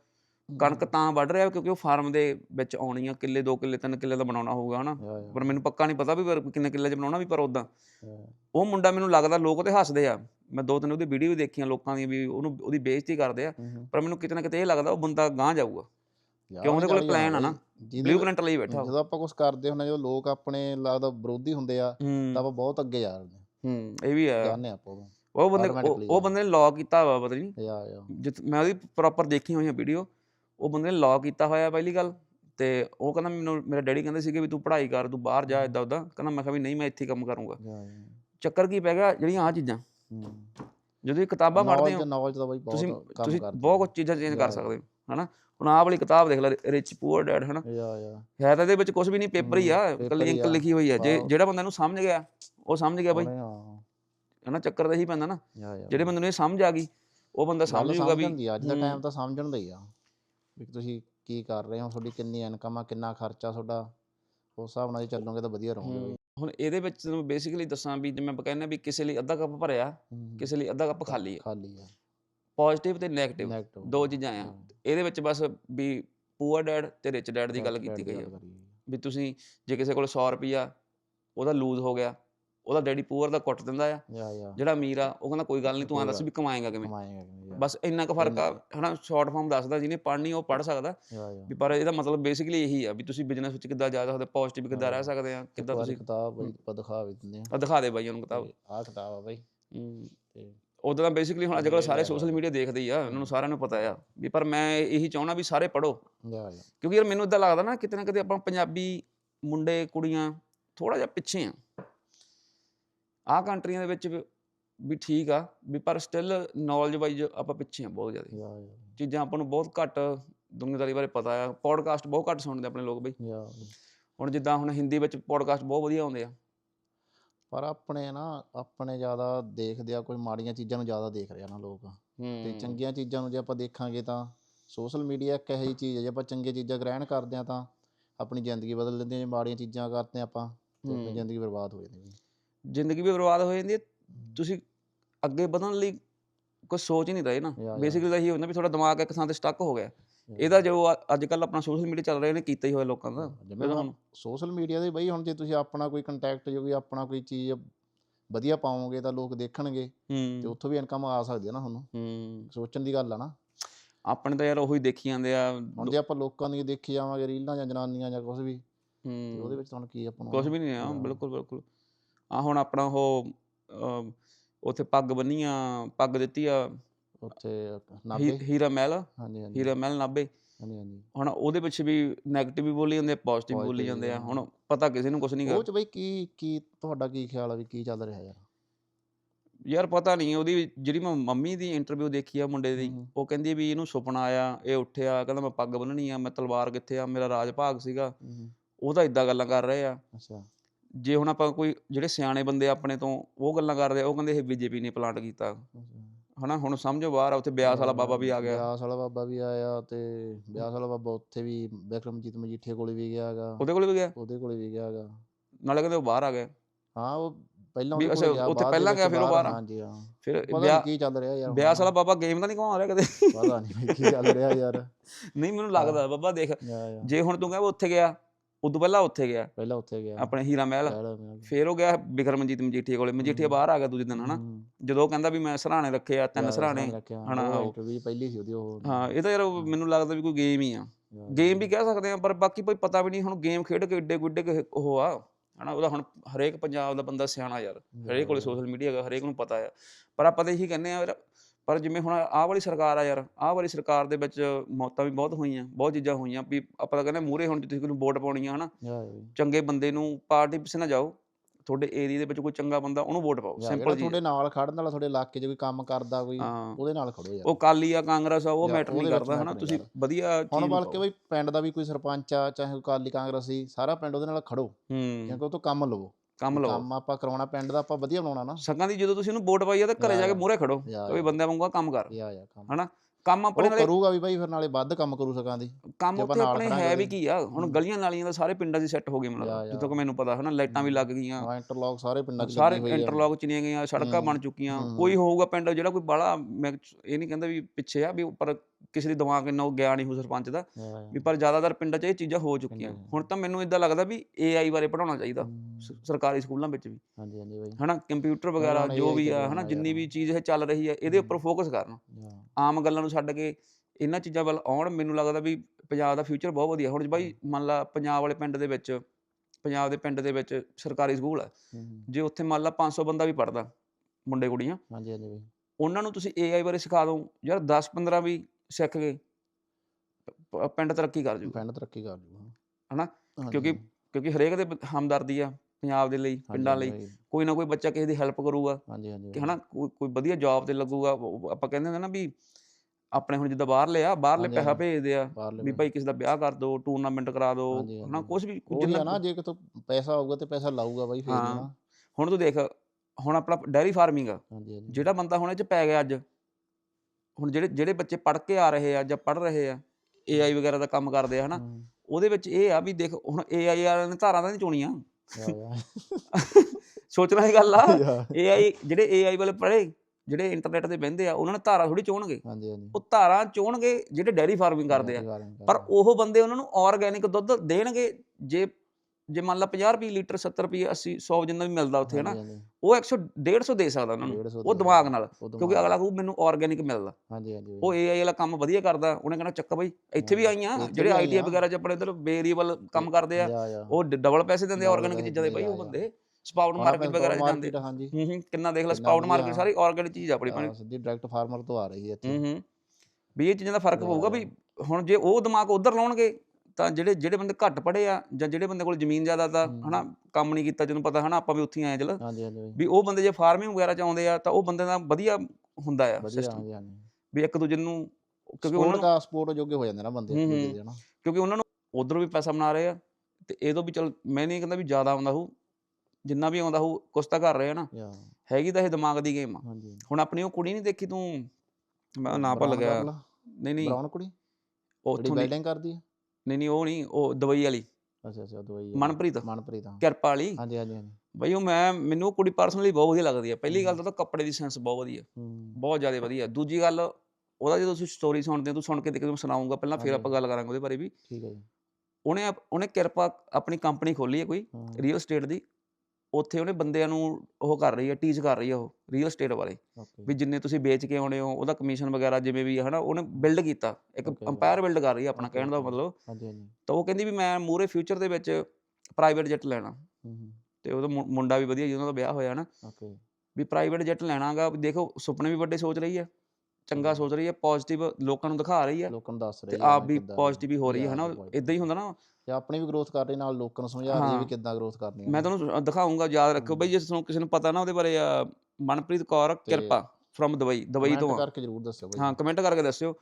ਕਣਕ ਤਾਂ ਵੱਢ ਰਿਹਾ ਕਿਉਂਕਿ ਉਹ ਫਾਰਮ ਦੇ ਵਿੱਚ ਆਉਣੀ ਆ ਕਿੱਲੇ 2 ਕਿੱਲੇ 3 ਕਿੱਲੇ ਦਾ ਬਣਾਉਣਾ ਹੋਊਗਾ ਹਨਾ? ਪਰ ਮੈਨੂੰ ਪੱਕਾ ਨਹੀਂ ਪਤਾ ਵੀ ਪਰ ਕਿੰਨੇ ਕਿੱਲੇ 'ਚ ਬਣਾਉਣਾ ਵੀ ਪਰ ਉਦਾਂ ਉਹ ਮੁੰਡਾ ਮੈਨੂੰ ਲੱਗਦਾ ਲੋਕ ਤੇ ਹੱਸਦੇ ਆ। ਮੈਂ ਦੋ ਤਿੰਨ ਉਹਦੀ ਵੀਡੀਓ ਵੀ ਦੇਖੀਆਂ ਲੋਕਾਂ ਦੀ ਵੀ ਉਹਨੂੰ ਉਹਦੀ ਬੇਇੱਜ਼ਤੀ ਕਰਦੇ ਆ। ਪਰ ਮੈਨੂੰ ਕਿਤੇ ਨਾ ਕਿਤੇ ਇਹ ਲੱਗਦਾ ਉਹ ਬੰਦਾ ਗਾਂਹ ਜਾਊਗਾ। ਕਿਉਂ ਉਹਦੇ ਕੋਲ plan ਆ ਨਾ, ਬਲੂਪ੍ਰਿੰਟ ਲਈ ਬੈਠਾ। ਜਦੋਂ ਆਪਾਂ ਕੁਝ ਕਰਦੇ ਹੁੰਦੇ ਜਦੋਂ ਲੋਕ ਆਪਣੇ ਲੱਗਦਾ ਵਿਰੋਧੀ ਹੁੰਦੇ ਆ ਤਾਂ ਆਪਾਂ ਬਹੁਤ ਅੱਗੇ ਜਾ ਰਹੇ ਹਾਂ। ਹੂੰ ਇਹ ਵੀ ਹੈ। ਜਾਣਦੇ ਆਪਾਂ ਉਹ ਬੰਦੇ ਉਹ- ਬੰਦੇ ਨੇ ਲਾਅ ਕੀਤਾ ਵਾ ਪਤਾ ਨਹੀਂ ਮੈਂ ਉਹਦੀ ਪ੍ਰੋਪਰ ਦੇਖੀ ਹੋਈਆਂ ਵੀਡੀਓ। ਉਹ ਬੰਦੇ ਨੇ ਲਾਅ ਕੀਤਾ ਹੋਇਆ ਪਹਿਲੀ ਗੱਲ ਤੇ ਉਹ ਕਹਿੰਦਾ ਮੈਨੂੰ ਮੇਰੇ ਡੈਡੀ ਕਹਿੰਦੇ ਸੀਗੇ ਵੀ ਤੂੰ ਪੜ੍ਹਾਈ ਕਰ ਤੂੰ ਬਾਹਰ ਜਾ ਇਦਾਂ ਉਦਾਂ ਕਹਿੰਦਾ ਮੈਂ ਕਿਹਾ ਵੀ ਨਹੀਂ ਮੈਂ ਇੱਥੇ ਹੀ ਕੰਮ ਕਰੂੰਗਾ। ਚੱਕਰ ਕੀ ਪੈ ਗਿਆ ਜਿਹੜੀਆਂ ਆ ਚੀਜ਼ਾਂ। ਹੂੰ। ਜਦੋਂ ਇਹ ਕਿਤਾਬਾਂ ਪੜ੍ਹਦੇ ਹੋ ਨੌਲੇਜ ਦਾ ਬਈ ਤੁਸੀਂ ਬਹੁਤ ਕੰਮ ਤੁਸੀਂ ਬਹੁਤ ਕੁਝ ਚੀਜ਼ਾਂ ਚੇਂਜ ਕਰ। ਸਕਦੇ ਹੋ ਹਨਾ? ਹੁਣ ਆਹ ਵਾਲੀ ਕਿਤਾਬ ਦੇਖ ਲੈ ਰਿਚ ਪੂਅਰ ਡੈਡ ਹਨਾ? ਯਾ ਯਾ। ਹੈ ਤਾਂ ਇਹਦੇ ਵਿੱਚ ਕੁਝ ਵੀ ਨਹੀਂ ਪੇਪਰ ਹੀ ਹੂੰ, ਆ ਕੱਲੀ ਹੀ ਇੰਕ ਆ। ਲਿਖੀ ਹੋਈ ਆ। ਜੇ। ਜਿਹੜਾ ਬੰਦਾ ਇਹਨੂੰ ਸਮਝ ਗਿਆ ਉਹ ਸਮਝ ਗਿਆ ਬਈ। ਹਾਂ। ਹਨਾ? ਚੱਕਰ ਤਾਂ ਇਹੀ ਪੈਂਦਾ ਨਾ। ਜਿਹੜੇ ਬੰਦੇ ਨੂੰ ਇਹ ਸਮਝ ਆ ਗਈ ਉਹ ਬੰਦਾ ਸਮਝ ਜੂਗਾ ਵੀ ਅੱਜ ਦਾ ਹੂੰ। ਟਾਈਮ ਤਾਂ ਸਮਝਣ ਦਾ ਹੀ ਆ। ਵੀ ਤੁਸੀਂ ਕੀ ਕਰ ਰਹੇ ਹੋ? ਤੁਹਾਡੀ ਕਿੰਨੀ ਇਨਕਮ ਆ? ਕਿੰਨਾ ਖਰਚਾ ਤੁਹਾਡਾ? ਉਸ ਹਿਸਾਬ ਨਾਲ ਚੱਲੋਗੇ ਤਾਂ ਵਧੀਆ ਰਹੋਗੇ। ਬਈ। ਹੁਣ ਇਹਦੇ ਵਿੱਚ ਤੁਹਾਨੂੰ ਬੇਸਿਕਲੀ ਦੱਸਾਂ ਵੀ ਜਿਵੇਂ ਆਪਾਂ ਕਹਿੰਦੇ ਆ ਵੀ ਕਿਸੇ ਲਈ ਅੱਧਾ ਕੱਪ ਭਰਿਆ ਕਿਸੇ ਲਈ ਅੱਧਾ ਕੱਪ ਖਾਲੀ ਆ। ਖਾਲੀ ਆ। ਪੋਜ਼ਿਟਿਵ ਤੇ ਨੈਗੇਟਿਵ ਦੋ ਚੀਜ਼ਾਂ ਆ। ਇਹਦੇ ਵਿੱਚ ਬਸ ਵੀ ਪੂਅਰ ਡੈਡ ਤੇ ਰਿਚ ਡੈਡ ਦੀ ਗੱਲ ਕੀਤੀ ਗਈ ਆ। ਵੀ ਤੁਸੀਂ ਜੇ ਕਿਸੇ ਕੋਲ 100 ਰੁਪਿਆ ਉਹਦਾ ਲੂਜ਼ ਹੋ ਗਿਆ ਉਹਦਾ ਡੈਡੀ ਪੂਅਰ ਦਾ ਕੁੱਟ ਦਿੰਦਾ ਆ। ਜਿਹੜਾ ਅਮੀਰ ਆ ਉਹ ਕਹਿੰਦਾ ਕੋਈ ਗੱਲ ਨਹੀਂ ਤੂੰ ਆ ਦੱਸ ਵੀ ਕਮਾਏਗਾ ਕਿਵੇਂ? ਬਸ ਇੰਨਾ ਕੁ ਫ਼ਰਕ ਆ ਹਨਾ ਸ਼ਾਰਟ ਫਾਰਮ ਦੱਸਦਾ ਜਿਹਨੇ ਪੜ੍ਹਨੀ ਉਹ ਪੜ੍ਹ ਸਕਦਾ। ਵੀ ਪਰ ਇਹਦਾ ਮਤਲਬ ਬੇਸਿਕਲੀ ਇਹੀ ਆ ਵੀ ਤੁਸੀਂ ਬਿਜ਼ਨਸ ਵਿੱਚ ਕਿੱਦਾਂ ਜਾ ਸਕਦੇ ਪੋਜ਼ਿਟਿਵ ਕਿੱਦਾਂ ਰਹਿ। ਸਕਦੇ ਆ ਕਿੱਦਾਂ ਤੁਸੀਂ ਕਿਤਾਬ ਬਈ ਦਿਖਾ ਵੀ ਦਿੰਦੇ ਆ ਦਿਖਾ ਦੇ ਬਾਈ ਉਹਨੂੰ ਕਿਤਾਬ। ਆ ਕਿਤਾਬ ਆ ਬਈ। ਤੇ ਉਦੋਂ ਤਾਂ ਬੇਸਿਕਲੀ ਹੁਣ ਅੱਜ ਕੱਲ੍ਹ ਇਹ ਸਾਰੇ ਸੋਸ਼ਲ। ਮੀਡੀਆ ਦੇਖਦੇ ਹੀ ਆ ਉਹਨਾਂ ਨੂੰ ਸਾਰਿਆਂ ਨੂੰ ਪਤਾ ਆ। ਵੀ ਪਰ ਮੈਂ ਇਹੀ ਚਾਹਣਾ ਵੀ ਸਾਰੇ ਪੜੋ ਕਿਉਂਕਿ ਯਾਰ ਮੈਨੂੰ ਇਦਾਂ ਲੱਗਦਾ ਨਾ ਕਿਤੇ ਨਾ ਕਿਤੇ ਆਪਾਂ ਪੰਜਾਬੀ ਮੁੰਡੇ ਕੁੜੀਆਂ ਥੋੜਾ ਜਿਹਾ ਪਿੱਛੇ ਆ। ਆਹ ਕੰਟਰੀਆਂ ਦੇ ਵਿੱਚ ਵੀ- ਠੀਕ ਆ ਵੀ ਪਰ ਸਟਿਲ ਨੌਲੇਜ ਵਾਈਜ਼ ਆਪਾਂ ਪਿੱਛੇ ਆ ਬਹੁਤ ਜ਼ਿਆਦਾ। ਚੀਜ਼ਾਂ ਆਪਾਂ ਨੂੰ ਬਹੁਤ ਘੱਟ ਦੁਨੀਆਦਾਰੀ ਬਾਰੇ ਪਤਾ ਆ ਪੋਡਕਾਸਟ ਬਹੁਤ ਘੱਟ ਸੁਣਦੇ ਆਪਣੇ ਲੋਕ ਬਈ। ਹੁਣ ਜਿੱਦਾਂ ਹੁਣ ਹਿੰਦੀ ਵਿੱਚ ਪੋਡਕਾਸਟ ਬਹੁਤ ਵਧੀਆ ਆਉਂਦੇ ਆ। ਪਰ ਆਪਣੇ ਨਾ ਆਪਣੇ ਜ਼ਿਆਦਾ ਦੇਖਦੇ ਆ ਕੋਈ ਮਾੜੀਆਂ ਚੀਜ਼ਾਂ ਨੂੰ ਜ਼ਿਆਦਾ ਦੇਖ ਰਹੇ ਨਾ ਲੋਕ। ਤੇ ਚੰਗੀਆਂ ਚੀਜ਼ਾਂ ਨੂੰ ਜੇ ਆਪਾਂ ਦੇਖਾਂਗੇ ਤਾਂ ਸੋਸ਼ਲ ਮੀਡੀਆ ਇੱਕ ਇਹੋ ਜਿਹੀ ਚੀਜ਼ ਹੈ ਜੇ ਆਪਾਂ ਚੰਗੀਆਂ ਚੀਜ਼ਾਂ ਗ੍ਰਹਿਣ ਕਰਦੇ ਆ ਤਾਂ ਆਪਣੀ ਜ਼ਿੰਦਗੀ ਬਦਲ ਲੈਂਦੇ ਆ ਜੇ ਮਾੜੀਆਂ ਚੀਜ਼ਾਂ ਕਰਦੇ ਆ ਆਪਾਂ ਤੇ ਆਪਣੀ। ਜ਼ਿੰਦਗੀ ਬਰਬਾਦ ਹੋ ਜਾਂਦੀ ਹੈ ਜ਼ਿੰਦਗੀ ਵੀ ਬਰਬਾਦ ਹੋ ਜਾਂਦੀ ਹੈ ਤੁਸੀਂ ਅੱਗੇ ਵਧਣ ਲਈ ਕੁਝ ਸੋਚ ਹੀ ਨਹੀਂ ਰਹੇ ਨਾ। ਬੇਸਿਕਲੀ ਤਾਂ ਇਹੀ ਹੁੰਦਾ ਵੀ ਤੁਹਾਡਾ ਦਿਮਾਗ ਇੱਕ ਥਾਂ ਤੇ ਸਟਕ ਹੋ ਗਿਆ। ਇਹਦਾ ਜੋ ਅੱਜ ਕੱਲ ਆਪਣਾ ਸੋਸ਼ਲ ਮੀਡੀਆ ਚੱਲ ਰਿਹਾ ਇਹਨੇ ਕੀਤਾ ਹੀ ਹੋਇਆ ਲੋਕਾਂ ਦਾ। ਜਿਵੇਂ ਹੁਣ ਸੋਸ਼ਲ ਮੀਡੀਆ ਦੇ ਬਈ ਹੁਣ ਜੇ ਤੁਸੀਂ ਆਪਣਾ ਕੋਈ ਕੰਟੈਕਟ ਜੋ ਵੀ ਆਪਣਾ ਕੋਈ ਚੀਜ਼ ਵਧੀਆ ਪਾਓਗੇ ਤਾਂ ਲੋਕ ਦੇਖਣਗੇ ਤੇ ਉੱਥੋਂ ਵੀ ਇਨਕਮ ਆ ਸਕਦੀ ਹੈ ਨਾ ਤੁਹਾਨੂੰ। ਸੋਚਣ ਦੀ ਗੱਲ ਆ ਨਾ। ਆਪਣੇ ਤਾਂ ਯਾਰ ਉਹੀ ਦੇਖੀ ਜਾਂਦੇ ਆ। ਹੁਣ ਜੇ ਆਪਾਂ ਲੋਕਾਂ ਦੀ ਦੇਖੀ ਜਾਵਾਂਗੇ ਰੀਲਾਂ ਜਾਂ ਜਨਾਨੀਆਂ ਜਾਂ ਕੁਝ ਵੀ ਉਹਦੇ ਵਿੱਚ ਤੁਹਾਨੂੰ ਕੀ ਆਪਾਂ ਨੂੰ ਕੁਝ ਵੀ ਨਹੀਂ ਆ। ਬਿਲਕੁਲ ਬਿਲਕੁਲ। ਆ ਹੁਣ ਆਪਣਾ ਉਹ ਅਮ, ਉੱਥੇ ਪੱਗ ਬੰਨੀ ਆ ਪੱਗ ਦਿੱਤੀ ਆ ਉੱਥੇ ਹੀ- ਨਾਭੇ? ਹੀਰਾ ਮਹਿਲ। ਹਾਂਜੀ ਹਾਂਜੀ। ਹੀਰਾ ਮਹਿਲ ਨਾਭੇ। ਹਾਂਜੀ ਹਾਂਜੀ। ਹੁਣ ਉਹਦੇ ਵਿੱਚ ਵੀ 네ਗੇਟਿਵ ਵੀ ਬੋਲੀ ਜਾਂਦੇ ਪੋਜ਼ਿਟਿਵ ਬੋਲੀ Positive ਜਾਂਦੇ ਆ। ਹੁਣ ਪਤਾ ਕਿਸੇ ਨੂੰ ਕੁਝ ਨਹੀਂ ਗਾ। ਉਹ ਚ ਬਈ ਕੀ ਕੀ ਤੁਹਾਡਾ ਕੀ ਖਿਆਲ ਆ ਵੀ ਕੀ ਚੱਲ ਰਿਹਾ ਯਾਰ? ਯਾਰ ਪਤਾ ਨਹੀਂ ਉਹਦੀ ਜਿਹੜੀ ਮੈਂ ਮੰਮੀ ਦੀ ਇੰਟਰਵਿਊ ਦੇਖੀ ਆ ਮੁੰਡੇ ਦੀ ਹਮ। ਉਹ ਕਹਿੰਦੀ ਵੀ ਇਹਨੂੰ ਸੁਪਨਾ ਆਇਆ ਇਹ ਉੱਠਿਆ ਕਹਿੰਦਾ ਮੈਂ ਪੱਗ ਬੰਨਣੀ ਆ ਮੈਂ ਤਲਵਾਰ ਕਿੱਥੇ ਆ ਮੇਰਾ ਰਾਜ ਭਾਗ ਸੀਗਾ ਉਹ ਤਾਂ ਇਦਾਂ ਗੱਲਾਂ ਕਰ ਰਹੇ ਆ। ਅੱਛਾ। ਜੇ ਹੁਣ ਆਪਾਂ ਕੋਈ ਜਿਹੜੇ ਸਿਆਣੇ ਬੰਦੇ ਆਪਣੇ ਤੋਂ ਉਹ ਗੱਲਾਂ ਕਰਦੇ ਆ ਉਹ ਕਹਿੰਦੇ ਇਹ ਬੀਜੇਪੀ ਨੇ ਪਲਾਂਟ ਕੀਤਾ। ਹਨਾ ਹੁਣ ਸਮਝੋ ਬਾਹਰ ਉੱਥੇ ਬਿਆਸ ਵਾਲਾ ਬਾਬਾ ਵੀ ਆ ਗਿਆ। ਬਿਆਸ ਵਾਲਾ ਬਾਬਾ ਵੀ ਆਇਆ ਤੇ ਬਿਆਸ ਵਾਲਾ ਬਾਬਾ ਉੱਥੇ ਵੀ ਬਿਕਰਮਜੀਤ ਮਜੀਠੀਆ ਕੋਲੇ ਵੀ ਗਿਆ ਹੈਗਾ। ਉਹਦੇ ਕੋਲ ਵੀ ਗਿਆ? ਉਹਦੇ ਕੋਲੇ ਵੀ ਗਿਆ ਹੈਗਾ। ਨਾਲੇ ਕਹਿੰਦੇ ਉਹ ਬਾਹਰ ਆ ਗਿਆ। ਹਾਂ ਉਹ ਪਹਿਲਾਂ ਉਹਦੇ ਕੋਲੇ ਗਿਆ ਉੱਥੇ ਪਹਿਲਾਂ ਗਿਆ ਫਿਰ ਉਹ ਬਾਹਰ। ਹਾਂਜੀ ਹਾਂ। ਫਿਰ ਕੀ ਚੱਲ ਰਿਹਾ ਯਾਰ ਬਿਆਸ ਵਾਲਾ ਬਾਬਾ ਗੇਮ ਤਾਂ ਨਹੀਂ ਘੁਮਾ ਰਿਹਾ ਕਦੇ? ਪਤਾ ਨਹੀਂ ਕੀ ਚੱਲ ਰਿਹਾ ਯਾਰ। ਨਹੀਂ ਮੈਨੂੰ ਲੱਗਦਾ ਬਾਬਾ ਦੇਖ ਜੇ ਹੁਣ ਤੂੰ ਕਹਿੰਦਾ ਉੱਥੇ ਗਿਆ ਉਦੋਂ ਪਹਿਲਾਂ ਉੱਥੇ ਗਿਆ। ਪਹਿਲਾਂ ਉੱਥੇ ਗਿਆ। ਆਪਣੇ ਹੀਰਾ ਮਹਿਲ। ਪਹਿਲਾਂ ਮੈਂ ਗਿਆ। ਫੇਰ ਉਹ ਗਿਆ ਬਿਕਰਮਜੀਤ ਮਜੀਠੀਆ ਕੋਲੇ। ਮਜੀਠੀਆ ਬਾਹਰ ਆ ਗਿਆ ਦੂਜੇ ਦਿਨ ਹਨਾ? ਹਮ, ਜਦੋਂ ਉਹ ਕਹਿੰਦਾ ਵੀ ਮੈਂ ਸਰਾਣੇ ਰੱਖੇ ਆ ਤਿੰਨ ਸਰਾਣੇ। ਰੱਖਿਆ, ਹਨਾ, ਉਹ ਉਹ। interview ਪਹਿਲੀ ਸੀ ਉਹਦੀ ਉਹ ਹਾਂ ਇਹ ਤਾਂ ਯਾਰ ਉਹ ਮੈਨੂੰ ਲੱਗਦਾ ਵੀ ਕੋਈ ਗੇਮ ਹੀ ਆ। ਗੇਮ ਵੀ ਕਹਿ ਸਕਦੇ ਆ ਪਰ ਬਾਕੀ ਕੋਈ ਪਤਾ ਵੀ ਨਹੀਂ ਹੁਣ ਗੇਮ ਖੇਡ ਕੇ ਏਡੇ ਗੁੱਡੇ ਕੁ ਉਹ ਆ ਹਨਾ? ਉਹਦਾ ਹੁਣ ਹਰੇਕ ਪੰਜਾਬ ਦਾ ਬੰਦਾ ਸਿਆਣਾ ਯਾਰ। ਹਰੇਕ ਕੋਲੇ ਸੋਸ਼ਲ ਮੀਡੀਆ ਹੈਗਾ ਹਰੇਕ ਨੂੰ ਪਤਾ ਆ। ਪਰ ਆਪਾਂ ਤਾਂ ਇਹੀ ਕਹਿੰਦੇ ਆ ਯਾਰ ਪਰ ਜਿਵੇਂ ਹੁਣ ਆਹ ਵਾਲੀ ਸਰਕਾਰ ਆ ਯਾਰ ਆਹ ਵਾਲੀ ਸਰਕਾਰ ਦੇ ਵਿੱਚ ਮੌਤਾਂ ਵੀ ਬਹੁਤ ਹੋਈਆਂ ਬਹੁਤ ਚੀਜ਼ਾਂ ਹੋਈਆਂ ਵੀ ਆਪਾਂ ਤਾਂ ਕਹਿੰਦੇ ਮੂਰੇ ਹੁਣ ਜੇ ਤੁਸੀਂ ਕੋਈ ਵੋਟ ਪਾਉਣੀ ਆ ਹਨਾ। ਚੰਗੇ ਬੰਦੇ ਨੂੰ ਪਾਰਟੀ ਪਿੱਛੇ ਨਾ ਜਾਓ ਤੁਹਾਡੇ ਏਰੀਆ ਦੇ ਵਿੱਚ ਕੋਈ ਚੰਗਾ ਬੰਦਾ ਉਹਨੂੰ ਵੋਟ ਪਾਓ ਸਿੰਪਲ ਜੀ। ਤੁਹਾਡੇ ਨਾਲ ਖੜਨ ਵਾਲਾ ਤੁਹਾਡੇ ਇਲਾਕੇ 'ਚ ਕੋਈ ਕੰਮ ਕਰਦਾ ਕੋਈ ਹਾਂ। ਉਹਦੇ ਨਾਲ ਖੜੋ ਯਾਰ। ਉਹ ਕਾਲੀ ਆ ਕਾਂਗਰਸ ਆ ਉਹ ਮੈਟਰ ਨਹੀਂ ਕਰਦਾ ਹਨਾ ਤੁਸੀਂ ਵਧੀਆ ਹੁਣ ਬਲਕਿ। ਬਈ ਪਿੰਡ ਦਾ ਵੀ ਕੋਈ ਸਰਪੰਚ ਆ ਚਾਹੇ ਅਕਾਲੀ ਕਾਂਗਰਸੀ ਸਾਰਾ ਪਿੰਡ ਉਹਦੇ ਨਾਲ ਖੜੋ ਹੂੰ। ਕਿਉਂਕਿ ਉਹ ਤੋਂ ਕੰਮ ਲਵੋ। ਕੰਮ ਲਓ। ਕੰਮ ਆਪਾਂ ਕਰਾਉਣਾ ਪਿੰਡ ਦਾ ਆਪਾਂ ਵਧੀਆ ਬਣਾਉਣਾ ਨਾ। ਸਕਾਂ ਦੀ ਜਦੋਂ ਤੁਸੀਂ ਉਹਨੂੰ ਵੋਟ ਪਾਈ ਆ ਤਾਂ ਘਰੇ ਜਾ ਕੇ। ਮੂਹਰੇ ਖੜੋ ਕੋਈ। ਬੰਦਿਆਂ ਵਾਂਗੂ ਕੰਮ ਕਰ। ਯਾ ਯਾ ਕੰਮ। ਹਨਾ? ਕੰਮ ਆਪਣੇ ਨਾਲੇ ਕਰੂਗਾ ਵੀ ਬਾਈ ਫਿਰ ਨਾਲੇ ਵੱਧ ਕੰਮ ਕਰੂ ਸਕਾਂ ਦੀ। ਕੰਮ ਨਾਲ ਆਪਣੇ ਹੈ ਵੀ। ਕੀ ਆ? ਹੁਣ ਗਲੀਆਂ ਨਾਲੀਆਂ ਦਾ ਸਾਰੇ ਪਿੰਡਾਂ 'ਚ ਸੈੱਟ ਹੋ ਗਏ ਯਾ। ਜਿੱਥੋਂ ਕਿ ਮੈਨੂੰ ਪਤਾ ਹਨਾ? ਲਾਈਟਾਂ ਵੀ ਲੱਗ ਗਈਆਂ। ਹਾਂ ਇੰਟਰਲੌਕ ਸਾਰੇ ਪਿੰਡਾਂ 'ਚ ਸਾਰੇ ਇੰਟਰਲੌਕ ਚੀਨੀਆਂ ਗਈਆਂ ਸੜਕਾਂ ਬਣ ਚੁੱਕੀਆਂ। ਕੋਈ ਹੋਊਗਾ ਪਿੰਡ ਜਿਹੜਾ ਕੋਈ ਬਾਹਲਾ ਮੈਂ ਇਹ ਨਹੀਂ ਕਹਿੰਦਾ ਵੀ ਪਿੱਛੇ ਆ ਵੀ ਉੱਪਰ ਕਿਸੇ ਦੀ ਦਿਮਾਗ ਇੰਨਾ ਉਹ ਗਿਆ ਨਹੀਂ ਹੋ ਸਰਪੰਚ ਦਾ। ਵੀ ਪਰ ਜ਼ਿਆਦਾਤਰ ਪਿੰਡਾਂ 'ਚ ਇਹ ਚੀਜ਼ਾਂ ਹੋ ਚੁੱਕੀਆਂ। ਹੁਣ ਤਾਂ ਮੈਨੂੰ ਇਦਾਂ ਲੱਗਦਾ ਵੀ AI ਬਾਰੇ ਪੜਾਉਣਾ ਚਾਹੀਦਾ ਸ- ਸਰਕਾਰੀ ਸਕੂਲਾਂ ਵਿੱਚ ਵੀ। ਹਾਂਜੀ ਹਾਂਜੀ ਬਾਈ। ਹਨਾ ਕੰਪਿਊਟਰ ਵਗੈਰਾ ਹੁਣ ਜੋ AI ਵੀ ਆ ਹਨਾ ਜਿੰਨੀ। ਵੀ ਚੀਜ਼ ਇਹ ਚੱਲ ਰਹੀ ਹੈ ਇਹਦੇ ਉੱਪਰ ਫੋਕਸ ਕਰਨ। ਆਮ ਗੱਲਾਂ ਨੂੰ ਛੱਡ ਕੇ ਇਹਨਾਂ ਚੀਜ਼ਾਂ ਵੱਲ ਆਉਣ ਮੈਨੂੰ ਲੱਗਦਾ ਵੀ ਪੰਜਾਬ ਦਾ ਫਿਊਚਰ ਬਹੁਤ ਵਧੀਆ। ਹੁਣ ਬਾਈ ਮੰਨ ਲਾ ਪੰਜਾਬ ਵਾਲੇ ਪਿੰਡ ਦੇ ਵਿੱਚ ਪੰਜਾਬ ਦੇ ਪਿੰਡ ਦੇ ਵਿੱਚ ਸਰਕਾਰੀ ਸਕੂਲ ਹੈ ਹਮ, ਜੇ ਉੱਥੇ ਮੰਨ ਲਾ 500 ਬੰਦਾ ਵੀ ਪੜਦਾ ਮੁੰਡੇ ਕੁੜੀਆਂ। ਹਾਂਜੀ ਹਾਂਜੀ ਬਾਈ। ਉਹਨਾਂ ਨੂੰ ਤੁਸੀਂ AI ਬਾਰੇ ਸਿਖਾ ਦਿਓ। ਯਾਰ 10 15 ਵੀ ਸਿੱਖ ਗਏ ਪ- ਪਿੰਡ ਤਰੱਕੀ ਕਰ ਜੂ ਪਿੰਡ ਤਰੱਕੀ ਕਰ ਜੂ ਹਨਾ? ਹਾਂਜੀ, ਕਿਉਂਕਿ ਕਿਉਂਕਿ ਹਰੇਕ ਦੇ ਹਮਦਰਦੀ ਆ ਪੰਜਾਬ ਦੇ ਲਈ ਹਾਂਜੀ, ਪਿੰਡਾਂ ਲਈ। ਕੋਈ ਨਾ ਕੋਈ ਬੱਚਾ ਕਿਸੇ ਦੀ ਹੈਲਪ ਕਰੂਗਾ। ਹਾਂਜੀ ਹਾਂਜੀ ਕਿ ਹਨਾ? ਕੋਈ ਕੋਈ ਵਧੀਆ ਜੌਬ ਤੇ ਲੱਗੂਗਾ। ਉਹ- ਉਹ ਆਪਾਂ ਕਹਿੰਦੇ ਹੁੰਦੇ ਨਾ ਵੀ ਆਪਣੇ ਹੁਣ ਜਿੱਦਾਂ ਬਾਹਰ ਲਿਆ ਬਾਹਰਲੇ ਹਾਂਜੀ, ਪੈਸਾ ਹਾਂਜੀ। ਭੇਜਦੇ ਆ ਬਾਹਰਲੇ ਵੀ। ਭਾਈ ਕਿਸੇ ਦਾ ਵਿਆਹ ਕਰ ਦਿਓ ਟੂਰਨਾਮੈਂਟ ਕਰਾ ਦਿਓ ਹਾਂਜੀ, ਹਨਾ? ਹਾਂਜੀ। ਕੁਝ ਵੀ ਉਹੀ ਆ ਨਾ ਜੇ ਕਿਤੋਂ ਪੈਸਾ ਆਊਗਾ ਤੇ ਪੈਸਾ ਲਾਊਗਾ ਬਾਈ ਫੇਰ ਹੀ। ਹਾਂ। ਨਾ। ਹੁਣ ਤੂੰ ਦੇਖ ਹੁਣ ਆਪਣਾ ਡੈਰੀ ਫਾਰਮਿੰਗ ਆ। ਹਾਂਜੀ ਹਾਂਜੀ। ਜਿਹੜਾ ਬੰਦਾ ਹੁਣ ਇਹ ਚ ਪੈ ਗਿਆ ਅੱਜ ਹੁਣ ਜਿਹੜੇ ਜਿਹੜੇ ਬੱਚੇ ਪੜ੍ਹ ਕੇ ਆ ਰਹੇ ਆ ਜਾਂ ਪੜ੍ਹ ਰਹੇ ਆ AI ਵਗੈਰਾ ਦਾ ਕੰਮ ਕਰਦੇ ਆ ਹਨਾ? ਉਹਦੇ ਵਿੱਚ ਇਹ ਆ ਵੀ ਦੇਖ ਹੁਣ AI ਵਾਲਿਆਂ ਨੇ ਧਾਰਾਂ ਤਾਂ ਨਹੀਂ ਚੁਣੀਆਂ। ਸੋਚਣਾ ਇਹ ਗੱਲ ਆ। AI ਜਿਹੜੇ AI ਵਾਲੇ ਪੜ੍ਹੇ ਜਿਹੜੇ ਇੰਟਰਨੈਟ ਤੇ ਬਹਿੰਦੇ ਆ ਉਹਨਾਂ ਨੇ ਧਾਰਾਂ ਥੋੜੀ ਚੋਣਗੇ। ਹਾਂਜੀ ਹਾਂਜੀ। ਉਹ ਧਾਰਾਂ ਚੋਣਗੇ ਜਿਹੜੇ ਡੈਰੀ ਫਾਰਮਿੰਗ ਕਰਦੇ ਆ। ਪਰ ਉਹ ਬੰਦੇ ਉਹਨਾਂ ਨੂੰ ਆਰਗੈਨਿਕ ਦੁੱਧ ਦੇਣਗੇ। ਜੇ ਜੇ ਮੰਨ ਲਾ 50 ਰੁਪਏ ਲੀਟਰ 70 ਰੁਪਏ 80 100 ਜਿੰਨਾ ਵੀ ਮਿਲਦਾ ਉੱਥੇ ਹੈ ਨਾ ਹਾਂਜੀ, ਹਾਂਜੀ, ਉਹ 100 150 ਦੇ ਸਕਦਾ ਉਹਨਾਂ ਨੂੰ 150 ਉਹ ਦਿਮਾਗ ਨਾਲ ਕਿਉਂਕਿ ਅਗਲਾ ਕਹੂ ਮੈਨੂੰ ਆਰਗੈਨਿਕ ਮਿਲਦਾ। ਹਾਂਜੀ ਹਾਂਜੀ ਉਹ AI ਵਾਲਾ ਕੰਮ ਵਧੀਆ ਕਰਦਾ ਉਹਨੇ ਕਹਿਣਾ ਚੱਕ ਬਈ ਇੱਥੇ ਵੀ ਆਈਆਂ ਜਿਹੜੇ ਆਈਟੀ। ਵਗੈਰਾ ਚ ਆਪਣੇ ਇਧਰ ਵੇਰੀਏਬਲ ਕੰਮ ਕਰਦੇ ਆ। ਉਹ ਡਬਲ ਪੈਸੇ ਦਿੰਦੇ ਆਰਗੈਨਿਕ ਚੀਜ਼ਾਂ ਦੇ ਬਈ ਉਹ ਬੰਦੇ ਸਪਾਊਟ ਮਾਰਕੀਟ ਵਗੈਰਾ ਜਾਂਦੇ। ਹਾਂਜੀ। ਹੂੰ ਹੂੰ ਕਿੰਨਾ ਦੇਖ ਲੈ ਸਪਾਊਟ ਮਾਰਕੀਟ ਸਾਰੀ ਆਰਗੈਨਿਕ ਚੀਜ਼ ਆਪਣੀ ਹਾਂ, ਸਿੱਧੀ ਡਾਇਰੈਕਟ ਫਾਰਮਰ ਤੋਂ ਆ ਰਹੀ ਹੈ ਇੱਥੇ। ਹੂੰ ਹੂੰ। ਵੀ ਇਹ ਚੀਜ਼ਾਂ ਦਾ ਫ਼ਰਕ ਯਾ, ਪਊਗਾ ਵੀ। ਹੁਣ ਜੇ ਉਹ ਦਿਮਾਗ ਉਧਰ ਲਾਉਣਗੇ ਤਾਂ ਜਿਹੜੇ ਜਿਹੜੇ ਬੰਦੇ ਘੱਟ ਪੜ੍ਹੇ ਆ ਜਾਂ ਜਿਹੜੇ ਬੰਦੇ ਕੋਲ ਜ਼ਮੀਨ ਜ਼ਿਆਦਾ ਤਾਂ। ਹਨਾ ਕੰਮ ਨਹੀਂ ਕੀਤਾ ਜਿਹਨੂੰ ਪਤਾ ਹਨਾ ਆਪਾਂ ਵੀ ਉੱਥੇ ਆਏ ਚਲ। ਵੀ ਉਹ ਬੰਦੇ ਜੇ ਫਾਰਮਿੰਗ ਵਗੈਰਾ ਚ ਆਉਂਦੇ ਆ ਤਾਂ ਉਹ ਬੰਦੇ ਦਾ ਵਧੀਆ ਹੁੰਦਾ ਆ ਸਿਸਟਮ ਵੀ ਇੱਕ ਦੂਜੇ ਨੂੰ ਕਿਉਂਕਿ ਉਹਨਾਂ ਦਾ ਸਪੋਰਟ ਜੋਗੇ ਹੋ ਜਾਂਦੇ ਨਾ ਬੰਦੇ ਕਿਉਂਕਿ ਉਹਨਾਂ ਨੂੰ ਉਧਰੋਂ ਵੀ ਪੈਸਾ ਬਣਾ ਰਹੇ ਆ ਤੇ ਇਹਦੋਂ ਵੀ ਚਲ ਮੈਂ ਨਹੀਂ ਕਹਿੰਦਾ ਵੀ ਜ਼ਿਆਦਾ ਆਉਂਦਾ ਹੋਊ ਜਿੰਨਾ ਵੀ ਆਉਂਦਾ ਹੋਊ ਕੁਛ ਤਾਂ ਕਰ ਰਹੇ ਆ ਨਾ। ਹੈਗੀ ਤਾਂ ਇਹ ਦਿਮਾਗ ਦੀ ਗੇਮ ਆ। ਹੁਣ ਆਪਣੀ ਉਹ ਕੁੜੀ ਨਹੀਂ ਦੇਖੀ ਤੂੰ? ਮੈਂ ਨਾਂ ਭੁੱਲ ਗਿਆ। ਨਹੀਂ ਨਹੀਂ। ਬਰਾਉਨ ਕੁੜੀ? ਉਹ ਉੱਥੋਂ ਵੈਲਡਿੰਗ ਕਰਦੀ ਹੈ ਨਹੀਂ ਨਹੀਂ ਉਹ ਨਹੀਂ ਉਹ ਦੁਬਈ ਵਾਲੀ। ਅੱਛਾ ਅੱਛਾ ਦਵਾਈ ਮਨਪ੍ਰੀਤ। ਮਨਪ੍ਰੀਤ ਹਾਂ। ਕਿਰਪਾ ਵਾਲੀ। ਹਾਂਜੀ ਹਾਂਜੀ ਹਾਂਜੀ। ਬਈ ਉਹ ਮੈਂ ਮੈਨੂੰ ਉਹ ਕੁੜੀ ਪਰਸਨਲੀ ਬਹੁਤ ਵਧੀਆ ਲੱਗਦੀ ਹੈ ਪਹਿਲੀ ਗੱਲ ਤਾਂ ਉਹਦਾ ਕੱਪੜੇ ਦੀ ਸੈਂਸ ਬਹੁਤ ਵਧੀਆ। ਬਹੁਤ ਜ਼ਿਆਦਾ ਵਧੀਆ। ਦੂਜੀ ਗੱਲ ਉਹਦਾ ਜਦੋਂ ਤੁਸੀਂ ਸਟੋਰੀ ਸੁਣਦੇ ਹੋ ਤੂੰ ਸੁਣ ਕੇ ਦੇਖ ਮੈਂ ਸੁਣਾਉਂਗਾ ਪਹਿਲਾਂ ਫਿਰ। ਆਪਾਂ ਗੱਲ ਕਰਾਂਗੇ ਉਹਦੇ ਬਾਰੇ ਵੀ। ਠੀਕ ਹੈ ਜੀ। ਉਹਨੇ ਉਹਨੇ ਕਿਰਪਾ ਆਪਣੀ ਕੰਪਨੀ ਖੋਲੀ ਹੈ ਕੋਈ ਰੀਅਲ ਸਟੇਟ ਦੀ। ਉੱਥੇ ਉਹਨੇ ਬੰਦਿਆਂ ਨੂੰ ਉਹ ਕਰ ਰਹੀ ਹੈ ਟੀਚ ਕਰ ਰਹੀ ਹੈ ਉਹ ਰੀਅਲ ਸਟੇਟ ਬਾਰੇ ਵੀ ਜਿੰਨੇ ਤੁਸੀਂ ਵੇਚ ਕੇ ਆਉਣੇ ਹੋ ਉਹਦਾ ਕਮਿਸ਼ਨ ਵਗੈਰਾ ਜਿਵੇਂ ਵੀ ਹਨਾ ਉਹਨੇ ਬਿਲਡ ਕੀਤਾ। ਇੱਕ ਅੰਪਾਇਰ ਬਿਲਡ ਕਰ ਰਹੀ ਹੈ ਆਪਣਾ ਕਹਿਣ ਦਾ. ਮਤਲਬ। ਹਾਂਜੀ ਹਾਂਜੀ। ਤਾਂ ਉਹ ਕਹਿੰਦੀ ਵੀ ਮੈਂ ਮੂਰੇ ਫਿਊਚਰ ਦੇ ਵਿੱਚ ਪ੍ਰਾਈਵੇਟ ਜੈਟ ਲੈਣਾ। ਤੇ ਉਹਦਾ ਮੁੰਡਾ ਵੀ ਵਧੀਆ ਜਿਹਨਾਂ ਦਾ ਵਿਆਹ ਹੋਇਆ ਨਾ ਓਕੇ ਵੀ ਪ੍ਰਾਈਵੇਟ ਜੈਟ ਲੈਣਾਗਾ ਦੇਖੋ ਸੁਪਨੇ ਵੀ ਵੱਡੇ ਸੋਚ ਰਹੀ ਹੈ ਚੰਗਾ। ਸੋਚ ਰਹੀ ਹੈ ਪੋਜ਼ਿਟਿਵ ਲੋਕਾਂ ਨੂੰ ਦਿਖਾ ਰਹੀ ਹੈ। ਲੋਕਾਂ ਨੂੰ ਦੱਸ ਰਹੀ ਤੇ ਹੈ ਆਪ ਵੀ ਪੋਜ਼ਿਟਿਵ ਹੀ ਹੋ ਰਹੀ ਹੈ ਹਨਾ। ਇਦਾਂ ਹੀ ਹੁੰਦਾ ਨਾ ਤੇ ਆਪਣੀ ਵੀ ਗਰੋਥ ਕਰ ਰਹੀ ਨਾਲ ਲੋਕਾਂ ਨੂੰ ਸਮਝਾ ਹੈ ਵੀ। ਕਿੱਦਾਂ ਗਰੋਥ ਕਰਨੀ ਹੈ ਮੈਂ ਤੁਹਾਨੂੰ ਦਿਖਾਉਂਗਾ ਯਾਦ ਰੱਖਿਓ ਬਈ ਜੇ ਤੁਹਾਨੂੰ ਕਿਸੇ ਨੂੰ ਪਤਾ ਨਾ ਉਹਦੇ ਬਾਰੇ ਮਨਪ੍ਰੀਤ ਕੌਰ ਕਿਰਪਾ ਫਰਮ ਦੁਬਈ ਦੁਬਈ ਤੋਂ। ਕਰਕੇ ਜ਼ਰੂਰ ਦੱਸਿਓ ਬਾਈ। ਹਾਂ ਕਮੈਂਟ ਕਰਕੇ ਦੱਸਿਓ।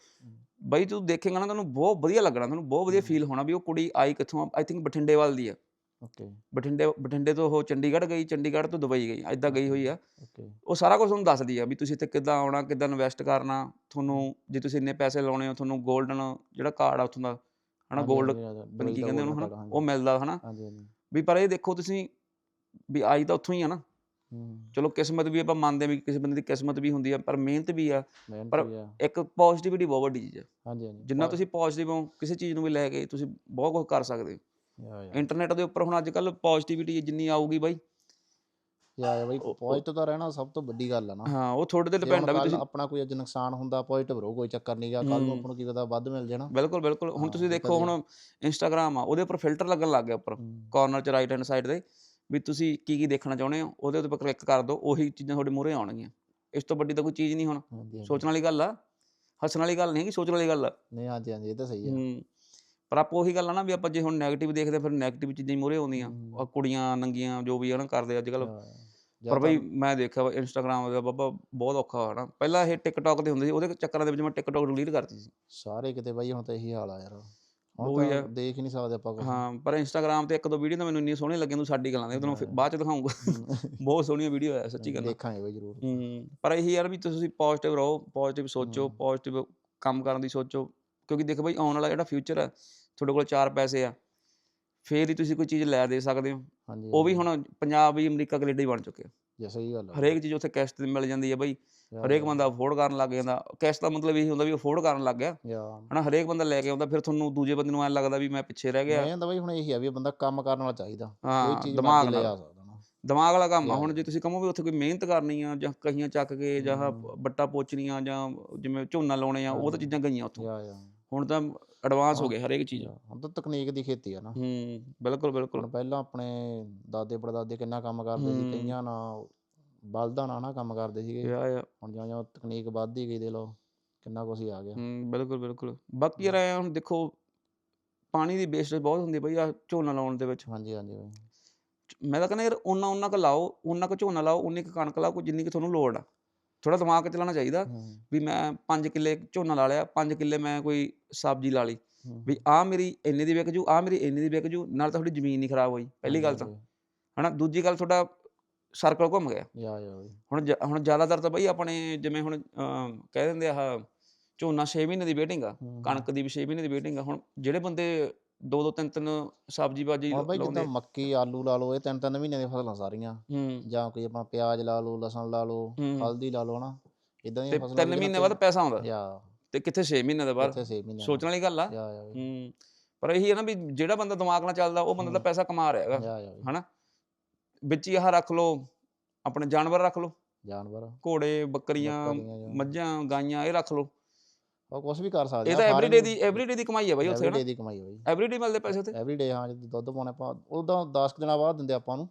ਬਈ ਤੂੰ ਦੇਖੇਗਾ ਨਾ ਤੁਹਾਨੂੰ ਬਹੁਤ ਵਧੀਆ ਲੱਗਣਾ ਤੁਹਾਨੂੰ ਬਹੁਤ ਵਧੀਆ। ਫੀਲ ਹੋਣਾ ਵੀ ਉਹ ਕੁੜੀ ਆਈ ਕਿੱਥੋਂ ਆਈ ਥਿੰਕ ਬਠਿੰਡੇ ਵੱਲ ਦੀ ਆ। ਓਕੇ। ਬਠਿੰਡੇ ਬਠਿੰਡੇ ਤੋਂ ਉਹ ਚੰਡੀਗੜ੍ਹ ਗਈ ਚੰਡੀਗੜ੍ਹ ਤੋਂ ਦੁਬਈ ਗਈ ਐਦਾਂ ਗਈ ਹੋਈ ਆ। ਓਕੇ। ਉਹ ਸਾਰਾ ਕੁਝ ਤੁਹਾਨੂੰ ਦੱਸਦੀ ਆ ਵੀ ਤੁਸੀਂ ਇੱਥੇ ਕਿੱਦਾਂ ਆਉਣਾ ਕਿੱਦਾਂ ਇਨਵੈਸਟ ਕਰਨਾ ਤੁਹਾਨੂੰ ਜੇ ਤੁਸੀਂ ਇੰਨੇ ਪੈਸੇ ਲਾਉਣੇ ਹੋ ਤੁਹਾਨੂੰ 골ਡਨ ਜਿਹੜਾ ਕਾਰਡ ਆ ਉੱਥੋਂ ਦਾ ਹਨਾ 골ਡ ਪਤਾ ਕੀ ਕਹਿੰਦੇ ਉਹਨੂੰ ਹਨਾ ਉਹ ਮਿਲਦਾ ਹਨਾ। ਹਾਂਜੀ ਹਾਂਜੀ। ਵੀ ਪਰ ਇਹ ਦੇਖੋ ਤੁਸੀਂ ਵੀ ਆਈ ਤਾਂ ਉੱਥੋਂ ਹੀ ਆ ਨਾ। ਹੂੰ। ਚਲੋ ਕਿਸਮਤ ਵੀ ਆਪਾਂ ਮੰਨਦੇ ਵੀ ਕਿਸੇ ਬੰਦੇ ਦੀ ਕਿਸਮਤ ਵੀ ਹੁੰਦੀ ਆ ਪਰ ਮਿਹਨਤ ਵੀ ਆ ਮਿਹਨਤ ਪਰ- ਵੀ ਆ। ਇੱਕ ਪੋਜ਼ਿਟਿਵਿਟੀ ਬਹੁਤ ਵੱਡੀ ਚੀਜ਼ ਆ। ਹਾਂਜੀ ਹਾਂਜੀ। ਜਿੰਨਾ ਤੁਸੀਂ ਪੋਜ਼ਿਟਿਵ ਹੋ ਕਿਸੇ ਚੀਜ਼ ਨੂੰ ਵੀ ਲੈ ਕੇ ਤੁਸੀਂ ਬਹੁਤ ਕੁਝ ਕਰ ਸਕਦੇ ਹੋ। ਯਾ ਯਾ। ਇੰਟਰਨੈਟ ਦੇ ਉੱਪਰ ਹੁਣ ਅੱਜ ਕੱਲ ਪੋਜ਼ਿਟਿਵਿਟੀ ਜਿੰਨੀ ਆਊਗੀ ਬਾਈ ਯਾ ਯਾ ਬਾਈ ਪੋਜ਼ਿਟਿਵ ਤਾਂ ਰਹਿਣਾ ਸਭ ਤੋਂ ਵੱਡੀ ਗੱਲ ਆ ਨਾ। ਹਾਂ ਉਹ ਤੁਹਾਡੇ ਤੇ ਡਿਪੈਂਡ ਆ ਵੀ ਤੁਸੀਂ ਆਪਣਾ ਕੋਈ ਅੱਜ ਨੁਕਸਾਨ ਹੁੰਦਾ ਪੋਜ਼ਿਟਿਵ ਰਹੋ ਕੋਈ ਚੱਕਰ ਨਹੀਂ ਗਾ ਕੱਲ ਨੂੰ। ਆਪਾਂ ਨੂੰ ਕੀ ਪਤਾ ਵੱਧ ਮਿਲ ਜਾਣਾ। ਬਿਲਕੁਲ ਬਿਲਕੁਲ। ਹੁਣ ਤੁਸੀਂ ਦੇਖੋ ਹੁਣ ਇੰਸਟਾਗ੍ਰam ਆ ਉਹਦੇ ਉੱਪਰ ਫਿਲਟਰ ਲੱਗਣ ਲੱਗ ਗਿਆ ਉੱਪਰ। ਕਾਰਨਰ 'ਚ ਰਾਈਟ ਹੈਂਡ ਸਾਈਡ ਦੇ ਵੀ ਤੁਸੀਂ ਕੀ ਕੀ ਦੇਖਣਾ ਚਾਹੁੰਦੇ ਹੋ ਉਹਦੇ ਉੱਤੇ ਕਲਿੱਕ ਕਰ ਦਿਓ ਉਹੀ ਚੀਜ਼ਾਂ ਤੁਹਾਡੇ ਮੂਹਰੇ ਆਉਣਗੀਆਂ। ਇਸ ਤੋਂ ਵੱਡੀ ਤਾਂ ਕੋਈ ਚੀਜ਼ ਨਹੀਂ ਹੁਣ। ਸੋਚਣ ਵਾਲੀ ਗੱਲ ਆ। ਹੱਸਣ ਵਾਲੀ ਗੱਲ ਨਹੀਂ ਕਿ ਸੋਚਣ ਵਾਲੀ ਗੱਲ ਆ। ਨਹੀਂ ਹਾਂਜੀ ਹਾਂਜੀ ਇਹ ਤਾਂ ਸਹੀ ਆ। ਹੂੰ। ਪਰ ਆਪਾਂ ਉਹੀ ਗੱਲ ਆ ਨਾ ਵੀ ਆਪਾਂ ਜੇ ਹੁਣ 네ਗੇਟਿਵ ਦੇਖਦੇ ਫਿਰ 네ਗੇਟਿਵ ਚੀਜ਼ਾਂ ਹੀ ਮੂਹਰੇ ਆਉਂਦੀਆਂ। ਹੂੰ। ਆਹ ਕੁੜੀਆਂ ਨੰਗੀਆਂ ਜੋ ਵੀ ਆ ਨਾ ਕਰਦੇ ਅੱਜ ਕੱਲ ਪਰ ਬਈ ਮੈਂ ਦੇਖਿਆ ਵਾ ਇੰਸਟਾਗ੍ਰਾਮ ਦਾ ਬਾਬਾ ਬਹੁਤ ਔਖਾ ਨਾ। ਪਹਿਲਾਂ ਇਹ ਟਿਕਟੌਕ ਤੇ ਹੁੰਦੇ ਸੀ ਉਹਦੇ ਚੱਕਰਾਂ ਦੇ ਵਿੱਚ ਮੈਂ ਟਿਕਟੌਕ ਡਿਲੀਟ ਕਰਤੀ ਸੀ। ਸਾਰੇ ਕਿਤੇ ਬਾਈ ਹੁਣ ਤਾਂ ਇਹੀ ਹਾਲ ਆ ਯਾਰ। ਹੁਣ ਉਹੀ ਤਾਂ ਆ। ਦੇਖ ਹੀ ਨਹੀਂ ਸਕਦੇ ਆਪਾਂ ਕੁਛ। ਹਾਂ ਪਰ ਇੰਸਟਾਗ੍ਰਾਮ ਤੇ ਇੱਕ ਦੋ ਵੀਡੀਓ ਤਾਂ ਮੈਨੂੰ ਇੰਨੀ ਸੋਹਣੀ ਲੱਗੀਆਂ ਤੂੰ ਸਾਡੀ ਗੱਲਾਂ ਦੇ ਤੁਹਾਨੂੰ ਹਾਂ। ਬਾਅਦ ਚ ਦਿਖਾਉਂਗਾ ਬਹੁਤ ਸੋਹਣੀਆਂ ਵੀਡੀਓ ਆ ਸੱਚੀ ਗੱਲ ਦੇਖਾਂਗੇ ਬਾਈ ਜ਼ਰੂਰ। ਹੂੰ ਪਰ ਇਹੀ ਯਾਰ ਵੀ ਤੁਸੀਂ ਪੋਜ਼ਿਟਿਵ ਰਹੋ ਪੋਜ਼ਿਟਿਵ ਸੋਚੋ ਹੂੰ। ਪੋਜ਼ਿਟਿਵ ਕੰਮ ਕਰਨ ਦੀ ਸੋਚੋ। ਕਿਉਂਕਿ ਦੇਖ ਬਈ ਆਉਣ ਵਾਲਾ ਜਿਹੜਾ ਫਿਊਚਰ ਆ ਤੁਹਾਡੇ ਕੋਲ ਚਾਰ ਪੈਸੇ ਆ ਫੇਰ ਹੀ ਤੁਸੀਂ ਕੋਈ ਚੀਜ਼ ਲੈ ਦੇ ਸਕਦੇ ਹੋ। ਹਾਂਜੀ ਉਹ ਵੀ। ਹੁਣ ਪੰਜਾਬ ਵੀ ਅਮਰੀਕਾ ਕੈਨੇਡਾ ਹੀ ਬਣ ਚੁੱਕੇ ਆ। ਜੇ ਸਹੀ ਗੱਲ ਆ। ਹਰੇਕ ਚੀਜ਼ ਉੱਥੇ ਕੈਸ਼ ਤੇ ਮਿਲ ਜਾਂਦੀ ਹੈ ਬਈ ਹਰੇਕ ਬੰਦਾ ਅਫੋਰਡ ਕਰਨ ਲੱਗ ਜਾਂਦਾ। ਕੈਸ਼ ਦਾ ਮਤਲਬ ਇਹੀ ਹੁੰਦਾ ਵੀ ਅਫੋਰਡ ਕਰਨ ਲੱਗ ਗਿਆ। ਹਨਾ ਹਰੇਕ ਬੰਦਾ ਲੈ ਕੇ ਆਉਂਦਾ ਫਿਰ ਤੁਹਾਨੂੰ ਦੂਜੇ ਬੰਦੇ ਨੂੰ ਐਂ ਲੱਗਦਾ ਵੀ ਮੈਂ ਪਿੱਛੇ ਰਹਿ ਗਿਆ। ਤਾਂ ਬਾਈ ਹੁਣ ਇਹੀ ਆ ਵੀ ਬੰਦਾ ਕੰਮ ਕਰਨ ਵਾਲਾ ਚਾਹੀਦਾ। ਕੋਈ ਚੀਜ਼ ਦਿਮਾਗ ਲੈ ਆ ਸਕਦਾ ਦਿਮਾਗ ਵਾਲਾ ਕੰਮ ਆ। ਹੁਣ ਜੇ ਤੁਸੀਂ ਕਹੋ ਵੀ ਉੱਥੇ ਕੋਈ ਮਿਹਨਤ ਕਰਨੀ ਆ ਜਾਂ ਕਹੀਆਂ ਚੱਕ ਕੇ ਜਾਂ। ਬੱਟਾ ਪੋਚਣੀਆਂ ਜਾਂ ਜਿਵੇਂ ਝੋਨਾ ਲਾਉਣੇ ਆ ਉਹ ਤਾਂ। ਚੀਜ਼ਾਂ ਗਈਆਂ ਉੱਥੋਂ। ਹੁਣ ਤਾਂ ਐਡਵਾਂਸ ਹੋ। ਗਏ ਹਰੇਕ ਚੀਜ਼ ਹੁਣ ਤਾਂ ਤਕਨੀਕ ਦੀ ਖੇਤੀ ਆ ਨਾ। ਹੂੰ ਬਿਲਕੁਲ ਬਿਲਕੁਲ। ਹੁਣ ਪਹਿਲਾਂ ਆਪਣੇ ਦਾਦੇ ਪੜਦਾਦੇ ਕਿੰਨਾ ਕੰਮ ਕਰਦੇ ਸੀ। ਕਈਆਂ ਨਾਲ ਬਲਦਾਂ ਨਾਲ ਨਾ ਕੰਮ ਕਰਦੇ ਸੀਗੇ। ਯਾ ਯਾ ਹੁਣ ਜਿਉਂ ਜਿਉਂ ਤਕਨੀਕ ਵੱਧਦੀ ਗਈ ਦੇ ਲੋ ਕਿੰਨਾ ਕੁਛ ਹੀ ਆ ਗਿਆ। ਹੂੰ ਬਿਲਕੁਲ ਬਿਲਕੁਲ। ਬਾਕੀ ਯਾਰ ਐਂ ਹੁਣ ਦੇਖੋ ਪਾਣੀ ਦੀ ਵੇਸਟੇਜ ਬਹੁਤ ਹੁੰਦੀ ਬਈ ਆ ਝੋਨਾ ਲਾਉਣ ਦੇ ਵਿੱਚ। ਹਾਂਜੀ ਹਾਂਜੀ ਬਾਈ। ਮੈਂ ਤਾਂ ਕਹਿੰਦਾ ਯਾਰ ਉਹਨਾਂ ਉਹਨਾਂ ਕੁ ਲਾਓ ਉਹਨਾਂ ਕੁ ਝੋਨਾ ਲਾਓ ਉਨੀ ਕੁ ਕਣਕ ਲਾਓ ਕੋਈ ਜਿੰਨੀ ਕੁ ਤੁਹਾਨੂੰ ਲੋੜ ਆ। ਥੋੜਾ ਦਿਮਾਗ ਚਲਾਉਣਾ ਚਾਹੀਦਾ ਵੀ ਮੈਂ 5 ਕਿੱਲੇ ਝੋਨਾ ਲਾ ਲਿਆ 5 ਕਿੱਲੇ ਮੈਂ ਕੋਈ ਸਬਜ਼ੀ ਲਾ ਲਈ। ਵੀ ਆ ਮੇਰੀ ਇੰਨੇ ਦੀ ਵਿਕ ਜੂ ਆ ਮੇਰੀ ਇੰਨੇ ਦੀ ਵਿਕ ਜੂ ਨਾਲ ਤਾਂ ਤੁਹਾਡੀ ਜ਼ਮੀਨ ਨਹੀਂ ਖਰਾਬ ਹੋਈ ਪਹਿਲੀ ਗੱਲ ਤਾਂ। ਹਨਾ ਦੂਜੀ ਗੱਲ ਤੁਹਾਡਾ ਸਰਕਲ ਘੁੰਮ ਗਿਆ। ਯਾ ਯਾ ਬਾਈ ਹੁਣ ਹੁਣ ਜ਼ਿਆਦਾਤਰ ਤਾਂ ਬਈ ਆਪਣੇ ਜਿਵੇਂ ਹੁਣ ਕਹਿ ਦਿੰਦੇ ਆ ਆਹ ਝੋਨਾ 6 ਮਹੀਨੇ ਦੀ ਵੇਟਿੰਗ ਆ ਕਣਕ ਦੀ ਵੀ 6 ਮਹੀਨੇ ਦੀ ਵੇਟਿੰਗ ਆ। ਹੁਣ ਜਿਹੜੇ ਬੰਦੇ ਦੋ ਦੋ ਤਿੰਨ ਤਿੰਨ ਸਬਜ਼ੀ ਬਾਜੀ ਬਾਈ ਜਿੱਦਾਂ ਮੱਕੀ ਆਲੂ ਲਾ ਲਓ ਇਹ ਤਿੰਨ ਤਿੰਨ ਮਹੀਨੇ ਦੀਆਂ ਫਸਲਾਂ ਸਾਰੀਆਂ। ਹੂੰ। ਜਾਂ ਕੋਈ ਆਪਣਾ ਪਿਆਜ਼ ਲਾ ਲਓ ਲਸਣ ਲਾ ਲਓ ਹੂੰ। ਹਲਦੀ ਲਾ ਲਓ ਹਨਾ? ਇਦਾਂ ਦੀਆਂ ਫਸਲਾਂ ਤਿੰਨ ਮਹੀਨੇ ਬਾਅਦ ਪੈਸਾ ਆਉਂਦਾ। ਯਾ। ਤੇ ਕਿੱਥੇ 6 ਮਹੀਨੇ ਦੇ ਬਾਅਦ? 6 ਮਹੀਨੇ ਸੋਚਣ ਵਾਲੀ ਗੱਲ ਆ। ਯਾ ਯਾ ਬਾਈ ਹੂੰ। ਪਰ ਇਹੀ ਹੈ ਨਾ ਵੀ ਜਿਹੜਾ ਬੰਦਾ ਦਿਮਾਗ ਨਾਲ ਚੱਲਦਾ ਉਹ ਬੰਦਾ ਤਾਂ ਹੂੰ। ਪੈਸਾ ਕਮਾ ਰਿਹਾ ਹੈਗਾ ਹਨਾ? ਵਿੱਚ ਹੀ ਆਹ ਰੱਖ ਲਓ ਆਪਣੇ ਜਾਨਵਰ ਰੱਖ ਲਓ। ਜਾਨਵਰ। ਘੋੜੇ ਬੱਕਰੀਆਂ ਮੱਝਾਂ ਗਾਈਆਂ ਇਹ ਰੱਖ ਲਓ। ਉਹ ਕੁਝ ਵੀ ਕਰ ਸਕਦੇ ਇਹ ਤਾਂ ਐਵਰੀਡੇ ਦੀ ਐਵਰੀਡੇ ਦੀ ਕਮਾਈ ਹੈ ਬਾਈ ਉੱਥੇ ਐਵਰੀਡੇ ਹਨਾ ਦੀ ਕਮਾਈ ਹੈ ਬਾਈ। ਐਵਰੀਡੇ ਮਿਲਦੇ ਪੈਸੇ ਉੱਥੇ? ਐਵਰੀਡੇ ਹਾਂ ਜਦੋਂ ਦੁੱਧ ਪਾਉਣੇ ਆਪਾਂ ਉਦੋਂ 10 ਦਿਨਾਂ ਬਾਅਦ ਦਿੰਦੇ ਆਪਾਂ ਨੂੰ।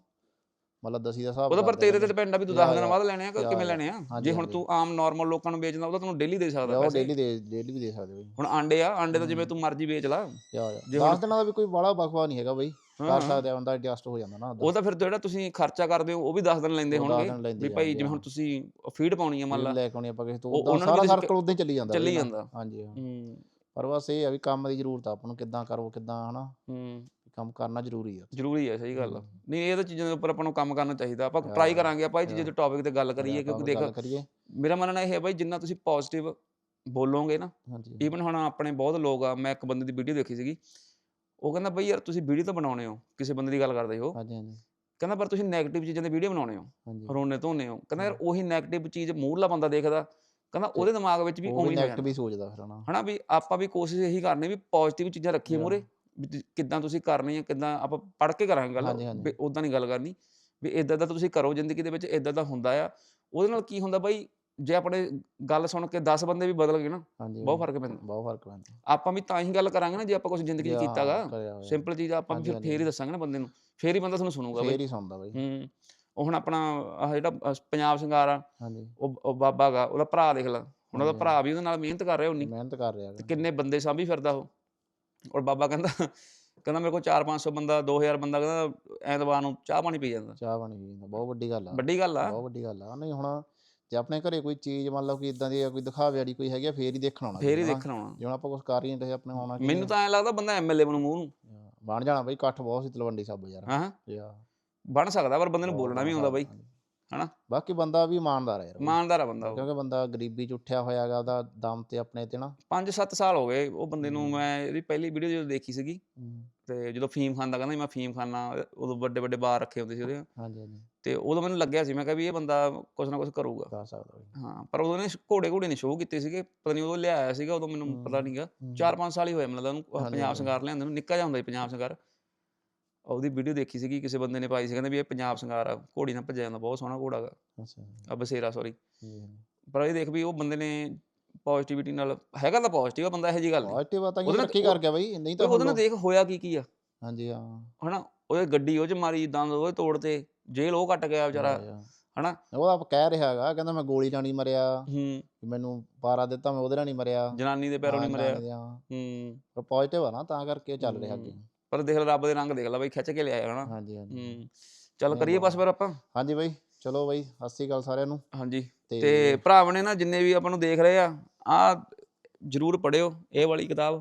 ਮਤਲਬ ਦਸੀ ਦਾ ਹਿਸਾਬ ਉਹਦਾ ਪਰ ਤੇਰੇ ਤੇ ਨੇ। ਡਿਪੈਂਡ ਆ ਵੀ ਤੂੰ ਯਾ, 10 ਦਿਨਾਂ ਬਾਅਦ ਲੈਣੇ ਆ ਕਿ ਕਿਵੇਂ। ਲੈਣੇ ਆ? ਜੇ ਹੁਣ। ਤੂੰ ਆਮ ਨਾਰਮਲ ਲੋਕਾਂ ਨੂੰ ਵੇਚਦਾ ਉਹਦਾ ਤੈਨੂੰ ਡੇਲੀ ਦੇ ਸਕਦਾ ਉਹ ਡੇਲੀ ਦੇ ਡੇਲੀ ਵੀ ਦੇ ਸਕਦੇ ਬਈ। ਹੁਣ ਆਂਡੇ ਆ ਆਂਡੇ ਤਾਂ ਜਿਵੇਂ। ਤੂੰ ਮਰਜ਼ੀ ਵੇਚ ਲਾ। ਜੇ 10 ਹੁਣ- ਦਿਨਾਂ ਦਾ ਵੀ ਕੋਈ ਬੜਾ ਬਖਵਾ ਨਹੀਂ ਹੈਗਾ ਬਈ। ਕਰ। ਸਕਦੇ ਆ ਬੰਦਾ ਐਡਜਸਟ ਹੋ ਜਾਂਦਾ ਨਾ ਉਹ ਤਾਂ ਫਿਰ ਜਿਹੜਾ ਤੁਸੀਂ ਖਰਚਾ ਕਰਦੇ ਹੋ ਉਹ ਵੀ 10 ਦਿਨ ਲੈਂਦੇ ਹੋਣਗੇ ਵੀ ਭਾਈ ਜਿਵੇਂ ਆ। ਹੁਣ ਤੁਸੀਂ ਫੀਡ ਪਾਉਣੀ ਆ ਮੰਨ ਲਾ। ਲੈ ਕੇ ਆਉਣੀ ਆਪਾਂ ਕਿਸੇ ਤੋਂ। ਸਾਰਾ ਸਰਕਲ ਉਦਾਂ ਹੀ ਚੱਲੀ ਜਾਂਦਾ ਚੱਲੀ। ਜਾਂਦਾ। ਹਾਂਜੀ ਹਾਂ। ਪਰ ਬਸ ਇਹ ਆ ਵੀ ਕੰਮ ਦੀ ਜ਼ਰੂਰਤ ਆ ਆਪਾਂ ਨੂੰ ਕਿੱਦਾਂ ਕਰੋ ਕਿੱਦਾਂ ਹਨਾ। ਹੂੰ। ਕੰਮ ਕਰਨਾ ਜ਼ਰੂਰੀ ਆ। ਜ਼ਰੂਰੀ ਹੈ ਸਹੀ ਗੱਲ ਆ। ਨਹੀਂ ਇਹ ਤਾਂ ਚੀਜ਼ਾਂ ਦੇ ਉੱਪਰ ਆਪਾਂ ਨੂੰ ਕੰਮ ਕਰਨਾ ਚਾਹੀਦਾ। ਆਪਾਂ ਟਰਾਈ ਕਰਾਂਗੇ ਆਪਾਂ ਇਹ ਚੀਜ਼ਾਂ। ਦੇ ਟੌਪਿਕ ਤੇ ਗੱਲ ਕਰੀਏ ਕਿਉਂਕਿ ਦੇਖ ਮੇਰਾ ਮੰਨਣਾ ਇਹ ਹੈ ਬਾਈ ਜਿੰਨਾ ਤੁਸੀਂ ਪੋਜ਼ਿਟਿਵ ਬੋਲੋਗੇ ਨਾ ਹਾਂਜੀ। ਈਵਨ ਹੁਣ ਆਪਣੇ ਬਹੁਤ ਲੋਕ ਆ ਮੈਂ ਇੱਕ ਬੰਦੇ ਦੀ ਵੀਡੀਓ ਦੇਖੀ ਸੀਗੀ। ਉਹ ਕਹਿੰਦਾ ਬਈ ਯਾਰ ਤੁਸੀਂ ਵੀਡੀਓ ਤਾਂ ਬਣਾਉਣੇ ਹੋ ਕਿਸੇ ਬੰਦੇ ਦੀ ਗੱਲ ਕਰਦੇ ਹਾਂਜੀ ਹਾਂਜੀ। ਕਹਿੰਦਾ ਪਰ ਤੁਸੀਂ 네ਗੇਟਿਵ ਚੀਜ਼ਾਂ ਦੀ ਵੀਡੀਓ ਬਣਾਉਣੇ ਹੋ ਰੋਣੇ ਧੋਨੇ ਹੋ। ਕਹਿੰਦਾ ਯਾਰ ਉਹੀ 네ਗੇਟਿਵ ਚੀਜ਼ ਮੂਹਰਲਾ ਬੰਦਾ ਦੇਖਦਾ ਕਹਿੰਦਾ ਉਹਦੇ ਦਿਮਾਗ ਵਿੱਚ ਵੀ ਉਹ ਉਵੇਂ ਹੀ ਨੈਗੇਟਿਵ ਹੀ ਸੋਚਦਾ ਫਿਰ ਹਨਾ। ਹਨਾ ਵੀ ਆਪਾਂ ਵੀ ਕੋਸ਼ਿਸ਼ ਇਹੀ ਕਰਨੀ ਵੀ ਪੋਜ਼ਿਟਿਵ ਚੀਜ਼ਾਂ ਰੱਖੀਏ. ਮੂਰੇ ਕਿੱਦਾਂ ਤੁਸੀਂ ਕਰਨੀ ਹੈ ਕਿੱਦਾਂ ਆਪਾਂ ਪੜ੍ਹ ਕੇ ਕਰਾਂਗੇ ਗੱਲ। ਵੀ ਉਦਾਂ ਨਹੀਂ ਗੱਲ ਕਰਨੀ ਵੀ ਇਦਾਂ ਦਾ ਤੁਸੀਂ ਕਰੋ ਜ਼ਿੰਦਗੀ ਦੇ ਵਿੱਚ ਇਦਾਂ ਦਾ ਹੁੰਦਾ ਆ। ਉਹਦੇ ਨਾਲ ਕੀ ਹੁੰਦਾ ਬਾਈ ਜੇ ਆਪਣੇ ਗੱਲ ਸੁਣ ਕੇ 10 ਬੰਦੇ ਵੀ ਬਦਲ ਗਏ ਨਾ ਹਾਂਜੀ। ਬਹੁਤ ਫ਼ਰਕ ਪੈਂਦਾ। ਬਹੁਤ ਫ਼ਰਕ ਪੈਂਦਾ। ਆਪਾਂ ਵੀ ਤਾਂ ਹੀ ਗੱਲ ਕਰਾਂਗੇ ਨਾ ਜੇ ਆਪਾਂ ਕੁਝ ਜ਼ਿੰਦਗੀ 'ਚ ਕੀਤਾਗਾ। ਸਿੰਪਲ ਚੀਜ਼ ਆਪਾਂ ਵੀ ਫਿਰ ਹੀ ਦੱਸਾਂਗੇ ਨਾ ਬੰਦੇ ਨੂੰ। ਫੇਰ ਹੀ ਬੰਦਾ ਤੁਹਾਨੂੰ ਸੁਣੂਗਾ ਬਾਈ। ਫੇਰ ਹੀ ਸੁਣਦਾ ਬਾਈ। ਹੂੰ। ਉਹ ਹੁਣ ਆਪਣਾ ਜਿਹੜਾ ਪੰਜਾਬ ਸ਼ਿੰਗਾਰ ਆ ਹਾਂਜੀ। ਉਹ ਉਹ ਬਾਬਾ ਗਾ ਉਹਦਾ ਭਰਾ ਦੇਖ ਲਾ। ਹੁਣ ਉਹਦਾ। ਭਰਾ ਵੀ ਉਹਦੇ ਨਾਲ ਮਿਹਨਤ ਕਰ ਰਿਹਾ ਉਨੀ। ਮਿਹਨਤ ਕਰ ਰਿਹਾ। ਕਿੰਨੇ ਬੰਦੇ ਸਾਂਭੀ ਫਿਰਦਾ ਉਹ। ਔਰ ਬਾਬਾ ਕਹਿੰਦਾ ਕਹਿੰਦਾ ਮੇਰੇ ਕੋਲ 4-500 ਬੰਦਾ 2000 ਬੰਦਾ ਕਹਿੰਦਾ ਐਤਵਾਰ ਨੂੰ ਚਾਹ ਪਾਣੀ ਪੀ ਜਾਂਦਾ। ਚਾਹ ਪਾਣੀ ਪੀ ਜਾਂਦਾ। ਬਹੁਤ ਵੱਡੀ ਗੱਲ ਆ। ਵੱਡੀ ਗੱਲ ਆ। ਬਹੁਤ ਵੱਡੀ ਗੱਲ ਆ। ਨਹੀਂ ਹੁਣ ਜੇ ਆਪਣੇ ਘਰੇ ਕੋਈ ਚੀਜ਼ ਮੰਨ ਲਓ ਕਿ ਇਦਾਂ ਦੀ ਆ ਕੋਈ ਦਿਖਾਵੇ ਵਾਲੀ ਕੋਈ ਹੈਗੀ ਆ ਫੇਰ ਹੀ ਦੇਖਣ ਆਉਣਾ ਫੇਰ ਹੀ। ਦੇਖਣ ਆਉਣਾ। ਜੇ ਹੁਣ ਆਪਾਂ ਕੁਝ ਕਰ ਹੀ ਨਹੀਂ ਰਹੇ ਆਪਣੇ ਆਉਣਾ ਕੀ ਮੈਨੂੰ ਤਾਂ ਐ ਲੱਗਦਾ ਬੰਦਾ ਐਮਐਲਏ ਬਣੂ ਮੂੰਹ ਨੂੰ। ਬਣ ਜਾਣਾ ਬਈ ਇਕੱਠ ਬਹੁਤ ਸੀ ਤਲਵੰਡੀ ਸਾਬੋ ਯਾਰ। ਹਾਂ। ਯਾ ਬਣ ਸਕਦਾ ਪਰ ਬੰਦੇ ਨੂੰ ਬੋਲਣਾ ਵੀ ਆਉਂਦਾ ਬਾਈ। ਹਨਾ? ਬਾਕੀ ਬੰਦਾ ਵੀ ਇਮਾਨਦਾਰ ਹੈ ਯਾਰ। ਇਮਾਨਦਾਰ ਆ ਬੰਦਾ ਉਹ ਕਿਉਂਕਿ ਬੰਦਾ ਗਰੀਬੀ ਚ ਉੱਠਿਆ ਹੋਇਆ ਹੈਗਾ ਉਹਦਾ ਦਮ ਤੇ ਆਪਣੇ ਤੇ ਨਾ 5-7 ਸਾਲ ਹੋ ਗਏ ਉਹ ਬੰਦੇ ਨੂੰ। ਮੈਂ ਇਹਦੀ ਪਹਿਲੀ ਵੀਡੀਓ ਜਦੋਂ ਦੇਖੀ ਸੀਗੀ ਤੇ ਜਦੋਂ ਫੀਮ ਖਾਂਦਾ ਕਹਿੰਦਾ ਮੈਂ ਫੀਮ ਖਾਣਾ ਉਦੋਂ ਵੱਡੇ ਵੱਡੇ ਬਾਰ ਰੱਖੇ ਹੁੰਦੇ ਸੀ ਉਹਦੇ ਹਾਂਜੀ ਹਾਂਜੀ ਤੇ ਉਦੋਂ ਮੈਨੂੰ ਲੱਗਿਆ ਸੀ ਮੈਂ ਕਿਹਾ ਵੀ ਇਹ ਬੰਦਾ ਕੁਝ ਨਾ ਕੁਝ ਕਰੂਗਾ ਕਰ ਸਕਦਾ ਹਾਂ ਪਰ ਉਦੋਂ ਨੇ ਘੋੜੇ ਘੋੜੇ ਨੇ ਸ਼ੋਅ ਕੀਤੇ ਸੀਗੇ ਪਤਾ ਨਹੀਂ ਉਦੋਂ ਲਿਆਇਆ ਸੀਗਾ ਉਦੋਂ ਮੈਨੂੰ ਪਤਾ। ਨਹੀਂਗਾ ਹੂੰ। 4-5 ਸਾਲ ਹੀ ਹੋਏ ਮੈਨੂੰ ਲੱਗਦਾ ਉਹਨੂੰ ਪੰਜਾਬ। ਸ਼ਿੰਗਾਰ ਲਿਆਂਦੇ ਨੂੰ ਨਿੱਕਾ ਜਿਹਾ ਹੁੰਦਾ ਸੀ ਪੰਜਾਬ ਸ਼ਿੰਗਾਰ ਉਹਦੀ ਵੀਡੀਓ ਦੇਖੀ ਸੀਗੀ ਕਿਸੇ ਬੰਦੇ ਨੇ ਪਾਈ ਸੀ ਕਹਿੰਦੇ ਵੀ ਇਹ ਪੰਜਾਬ ਸ਼ਿੰਗਾਰ ਆ ਘੋੜੀ ਨਾਲ ਭੱਜਿਆ ਜਾਂਦਾ ਬਹੁਤ ਸੋਹਣਾ ਘੋੜਾ ਗਾ ਅੱਛਾ ਆ ਬਸੇਰਾ ਸੌਰੀ ਪਰ ਇਹ ਦੇਖ ਵੀ ਉਹ ਬੰਦੇ ਨੇ ਪੋਜ਼ਿਟਿਵਿਟੀ ਨਾਲ ਹੈਗਾ ਤਾਂ ਪੋਜ਼ਿਟਿਵ ਆ ਬੰਦਾ ਇਹੋ ਜੀ ਗੱਲ ਨਹੀਂ। ਪੋਜ਼ਿਟਿਵ ਆ ਤਾਂ ਉਹਦੇ ਨਾਲ ਉਹ- ਕਰ ਗਿਆ ਬਈ ਨਹੀਂ ਤਾਂ ਉਹਦੇ ਨਾਲ ਦੇਖ ਹੋਇਆ ਕੀ ਕੀ ਆ। ਹਾਂਜੀ ਹਾਂ। ਹਨਾ ਉਹਦੇ ਗੱਡੀ ਉਹ ਚ ਮਾਰੀ ਦੰਦ ਉਹ ਤੋੜ ਤੇ ਜੇਲ੍ਹ ਉਹ ਕੱਟ ਗਿਆ ਵਿਚਾਰਾ। ਹਨਾ। ਉਹ ਆਪ ਕਹਿ ਰਿਹਾ ਹੈਗਾ ਕਹਿੰਦਾ ਮੈਂ ਗੋਲੀ ਨਾਲ ਨਹੀਂ ਮਰਿਆ ਹੂੰ। ਮੈਨੂੰ ਪਾਰਾ ਦਿੱਤਾ ਮੈਂ ਉਹਦੇ ਨਾਲ ਨਹੀਂ ਮਰਿਆ। ਜਨਾਨੀ ਦੇ ਪੈਰੋਂ ਨਹੀਂ ਮਰਿਆ। ਹਾਂ। ਪਰ ਪੋਜ਼ਿਟਿਵ ਆ ਨਾ ਤਾਂ ਕਰਕੇ ਚੱਲ ਰਿਹਾ ਅੱਗੇ। ਪਰ ਦੇਖ ਲੈ ਰੱਬ ਦੇ ਰੰਗ ਦੇਖ ਲੈ ਬਈ ਖਿੱਚ ਕੇ ਲਿਆਇਆ ਹਨਾ। ਹਾਂਜੀ ਹਾਂਜੀ ਹੂੰ ਚੱਲ ਕਰੀਏ ਬਸ ਫਿਰ ਆਪਾਂ। ਹਾਂਜੀ ਬਾਈ ਚਲੋ ਬਾਈ ਸਤਿ ਸ਼੍ਰੀ ਅਕਾਲ ਸਾਰਿਆਂ ਨੂੰ। ਹਾਂਜੀ ਤੇ ਭਰਾਵਾਂ ਨੇ ਨਾ ਜਿੰਨੇ ਵੀ ਆਪਾਂ ਨੂੰ ਦੇਖ ਰਹੇ ਆ ਆ ਜਰੂਰ ਪੜਿਓ ਇਹ ਵਾਲੀ ਕਿਤਾਬ।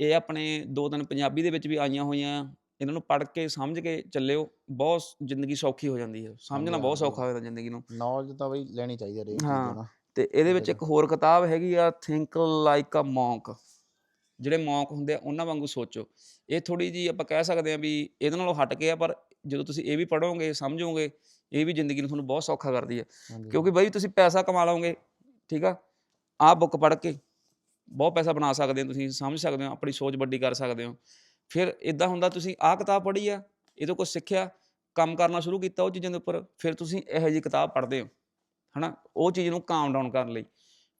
ਇਹ ਆਪਣੇ ਦੋ ਤਿੰਨ ਪੰਜਾਬੀ ਦੇ ਵਿੱਚ ਵੀ ਆਈਆਂ ਹੋਈਆਂ ਇਹਨਾਂ ਨੂੰ ਪੜ੍ਹ ਕੇ ਸਮਝ ਕੇ ਚੱਲਿਓ। ਬਹੁਤ ਜ਼ਿੰਦਗੀ ਸੌਖੀ ਹੋ ਜਾਂਦੀ ਹੈ। ਸਮਝਣਾ ਬਹੁਤ। ਸੌਖਾ ਹੋ ਜਾਂਦਾ ਜ਼ਿੰਦਗੀ ਨੂੰ। ਨੌਲੇਜ ਤਾਂ ਬਾਈ ਲੈਣੀ ਚਾਹੀਦੀ ਹੈ ਚੀਜ਼ ਹਾਂ। ਤੇ ਇਹਦੇ ਵਿੱਚ। ਇੱਕ ਹੋਰ ਕਿਤਾਬ ਹੈਗੀ ਆ ਥਿੰਕ ਲਾਈਕ ਅ ਮੌਂਕ ਜਿਹੜੇ ਮੌਂਕ ਹੁੰਦੇ ਆ ਉਹਨਾਂ ਵਾਂਗੂ ਸੋਚੋ। ਇਹ ਥੋੜੀ ਜੀ ਆਪਾਂ ਕਹਿ ਸਕਦੇ ਆ ਵੀ ਇਹਦੇ ਨਾਲੋਂ ਹਟ ਕੇ ਆ ਪਰ ਜਦੋਂ ਤੁਸੀਂ ਇਹ ਵੀ ਪੜੋਗੇ ਸਮਝੋਗੇ ਇਹ ਵੀ ਜ਼ਿੰਦਗੀ ਨੂੰ ਤੁਹਾਨੂੰ ਬਹੁਤ ਸੌਖਾ ਕਰਦੀ ਹੈ ਕਿਉਂਕਿ ਬਈ ਤੁਸੀਂ ਪੈਸਾ ਕਮਾ ਲਓਗੇ ਠੀਕ ਆ? ਆਹ ਬੁੱਕ ਪੜ੍ਹ ਕੇ ਬਹੁਤ ਪੈਸਾ ਬਣਾ ਸਕਦੇ ਹੋ ਤੁਸੀਂ ਸਮਝ ਸਕਦੇ ਹੋ ਆਪਣੀ ਸੋਚ ਵੱਡੀ ਕਰ ਸਕਦੇ ਹੋ। ਫਿਰ ਇਦਾਂ ਹੁੰਦਾ ਤੁਸੀਂ ਆਹ ਕਿਤਾਬ ਪੜ੍ਹੀ ਆ ਇਹ ਤੋਂ ਕੁਝ ਸਿੱਖਿਆ ਕੰਮ ਕਰਨਾ ਸ਼ੁਰੂ ਕੀਤਾ ਉਹ ਚੀਜ਼ਾਂ ਦੇ ਉੱਪਰ ਫਿਰ ਤੁਸੀਂ ਇਹੋ ਜਿਹੀ ਕਿਤਾਬ ਪੜ੍ਹਦੇ ਹੋ ਹਨਾ? ਉਹ ਚੀਜ਼ ਨੂੰ ਕਾਮ ਡਾਊਨ ਕਰਨ ਲਈ।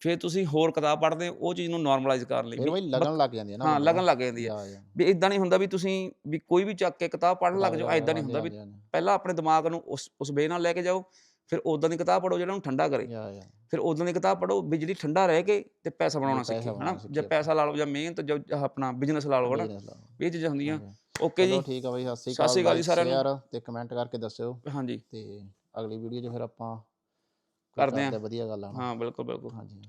ਫਿਰ ਤੁਸੀਂ ਹੋਰ ਕਿਤਾਬ ਪੜ੍ਹਦੇ ਹੋ ਉਹ ਚੀਜ਼ ਨੂੰ ਨਾਰਮਲਾਈਜ਼ ਕਰਨ ਲਈ ਫਿਰ ਬਾਈ ਲੱਗਣ ਲੱਗ ਜਾਂਦੀ ਹੈ ਨਾ ਹਾਂ ਬੰਦੇ ਲੱਗਣ ਨੂੰ। ਲੱਗ ਜਾਂਦੀ ਹੈ। ਵੀ ਇਦਾਂ ਨਹੀਂ ਹੁੰਦਾ ਵੀ ਤੁਸੀਂ ਵੀ ਕੋਈ ਵੀ ਚੱਕ ਕੇ ਕਿਤਾਬ ਪੜ੍ਹਨ ਲੱਗ ਜਾਓ ਐਦਾਂ ਨਹੀਂ ਹੁੰਦਾ ਵੀ ਪਹਿਲਾਂ ਆਪਣੇ ਦਿਮਾਗ ਨੂੰ ਉਸ ਉਸ ਵੇ ਨਾਲ ਲੈ ਕੇ ਜਾਓ ਫਿਰ ਉਦਾਂ ਦੀ ਕਿਤਾਬ ਪੜ੍ਹੋ ਜਿਹੜਾ ਉਹਨੂੰ ਠੰਡਾ ਕਰੇ। ਫਿਰ ਉਦਾਂ ਦੀ ਕਿਤਾਬ ਪੜ੍ਹੋ ਵੀ ਜਿਹੜੀ ਠੰਡਾ ਰਹਿ ਕੇ ਤੇ ਪੈਸਾ ਬਣਾਉਣਾ ਸਿੱਖੇ ਹਨਾ ਜਾਂ। ਪੈਸਾ ਲਾ ਲਓ ਜਾਂ ਮਿਹਨਤ ਜਾਂ ਆਪਣਾ ਬਿਜ਼ਨਸ ਲਾ ਲਓ ਹਨਾ। ਇਹ ਚੀਜ਼ਾਂ ਹੁੰਦੀਆਂ। ਓਕੇ ਜੀ ਠੀਕ ਆ ਬਾਈ ਸਤਿ ਸ਼੍ਰੀ ਅਕਾਲ ਜੀ ਸਾਰਿਆਂ ਨੂੰ। ਤੇ ਕਮੈਂਟ ਕਰਕੇ ਦੱਸਿਓ ਹਾਂਜੀ ਤੇ ਅਗਲੀ ਵੀਡੀਓ 'ਚ ਫਿਰ ਆਪਾਂ ਕਰਦੇ ਆਂ। ਵਧੀਆ ਗੱਲ ਆ ਹਾਂ ਬਿਲਕੁਲ ਬਿਲਕੁਲ ਹਾਂਜੀ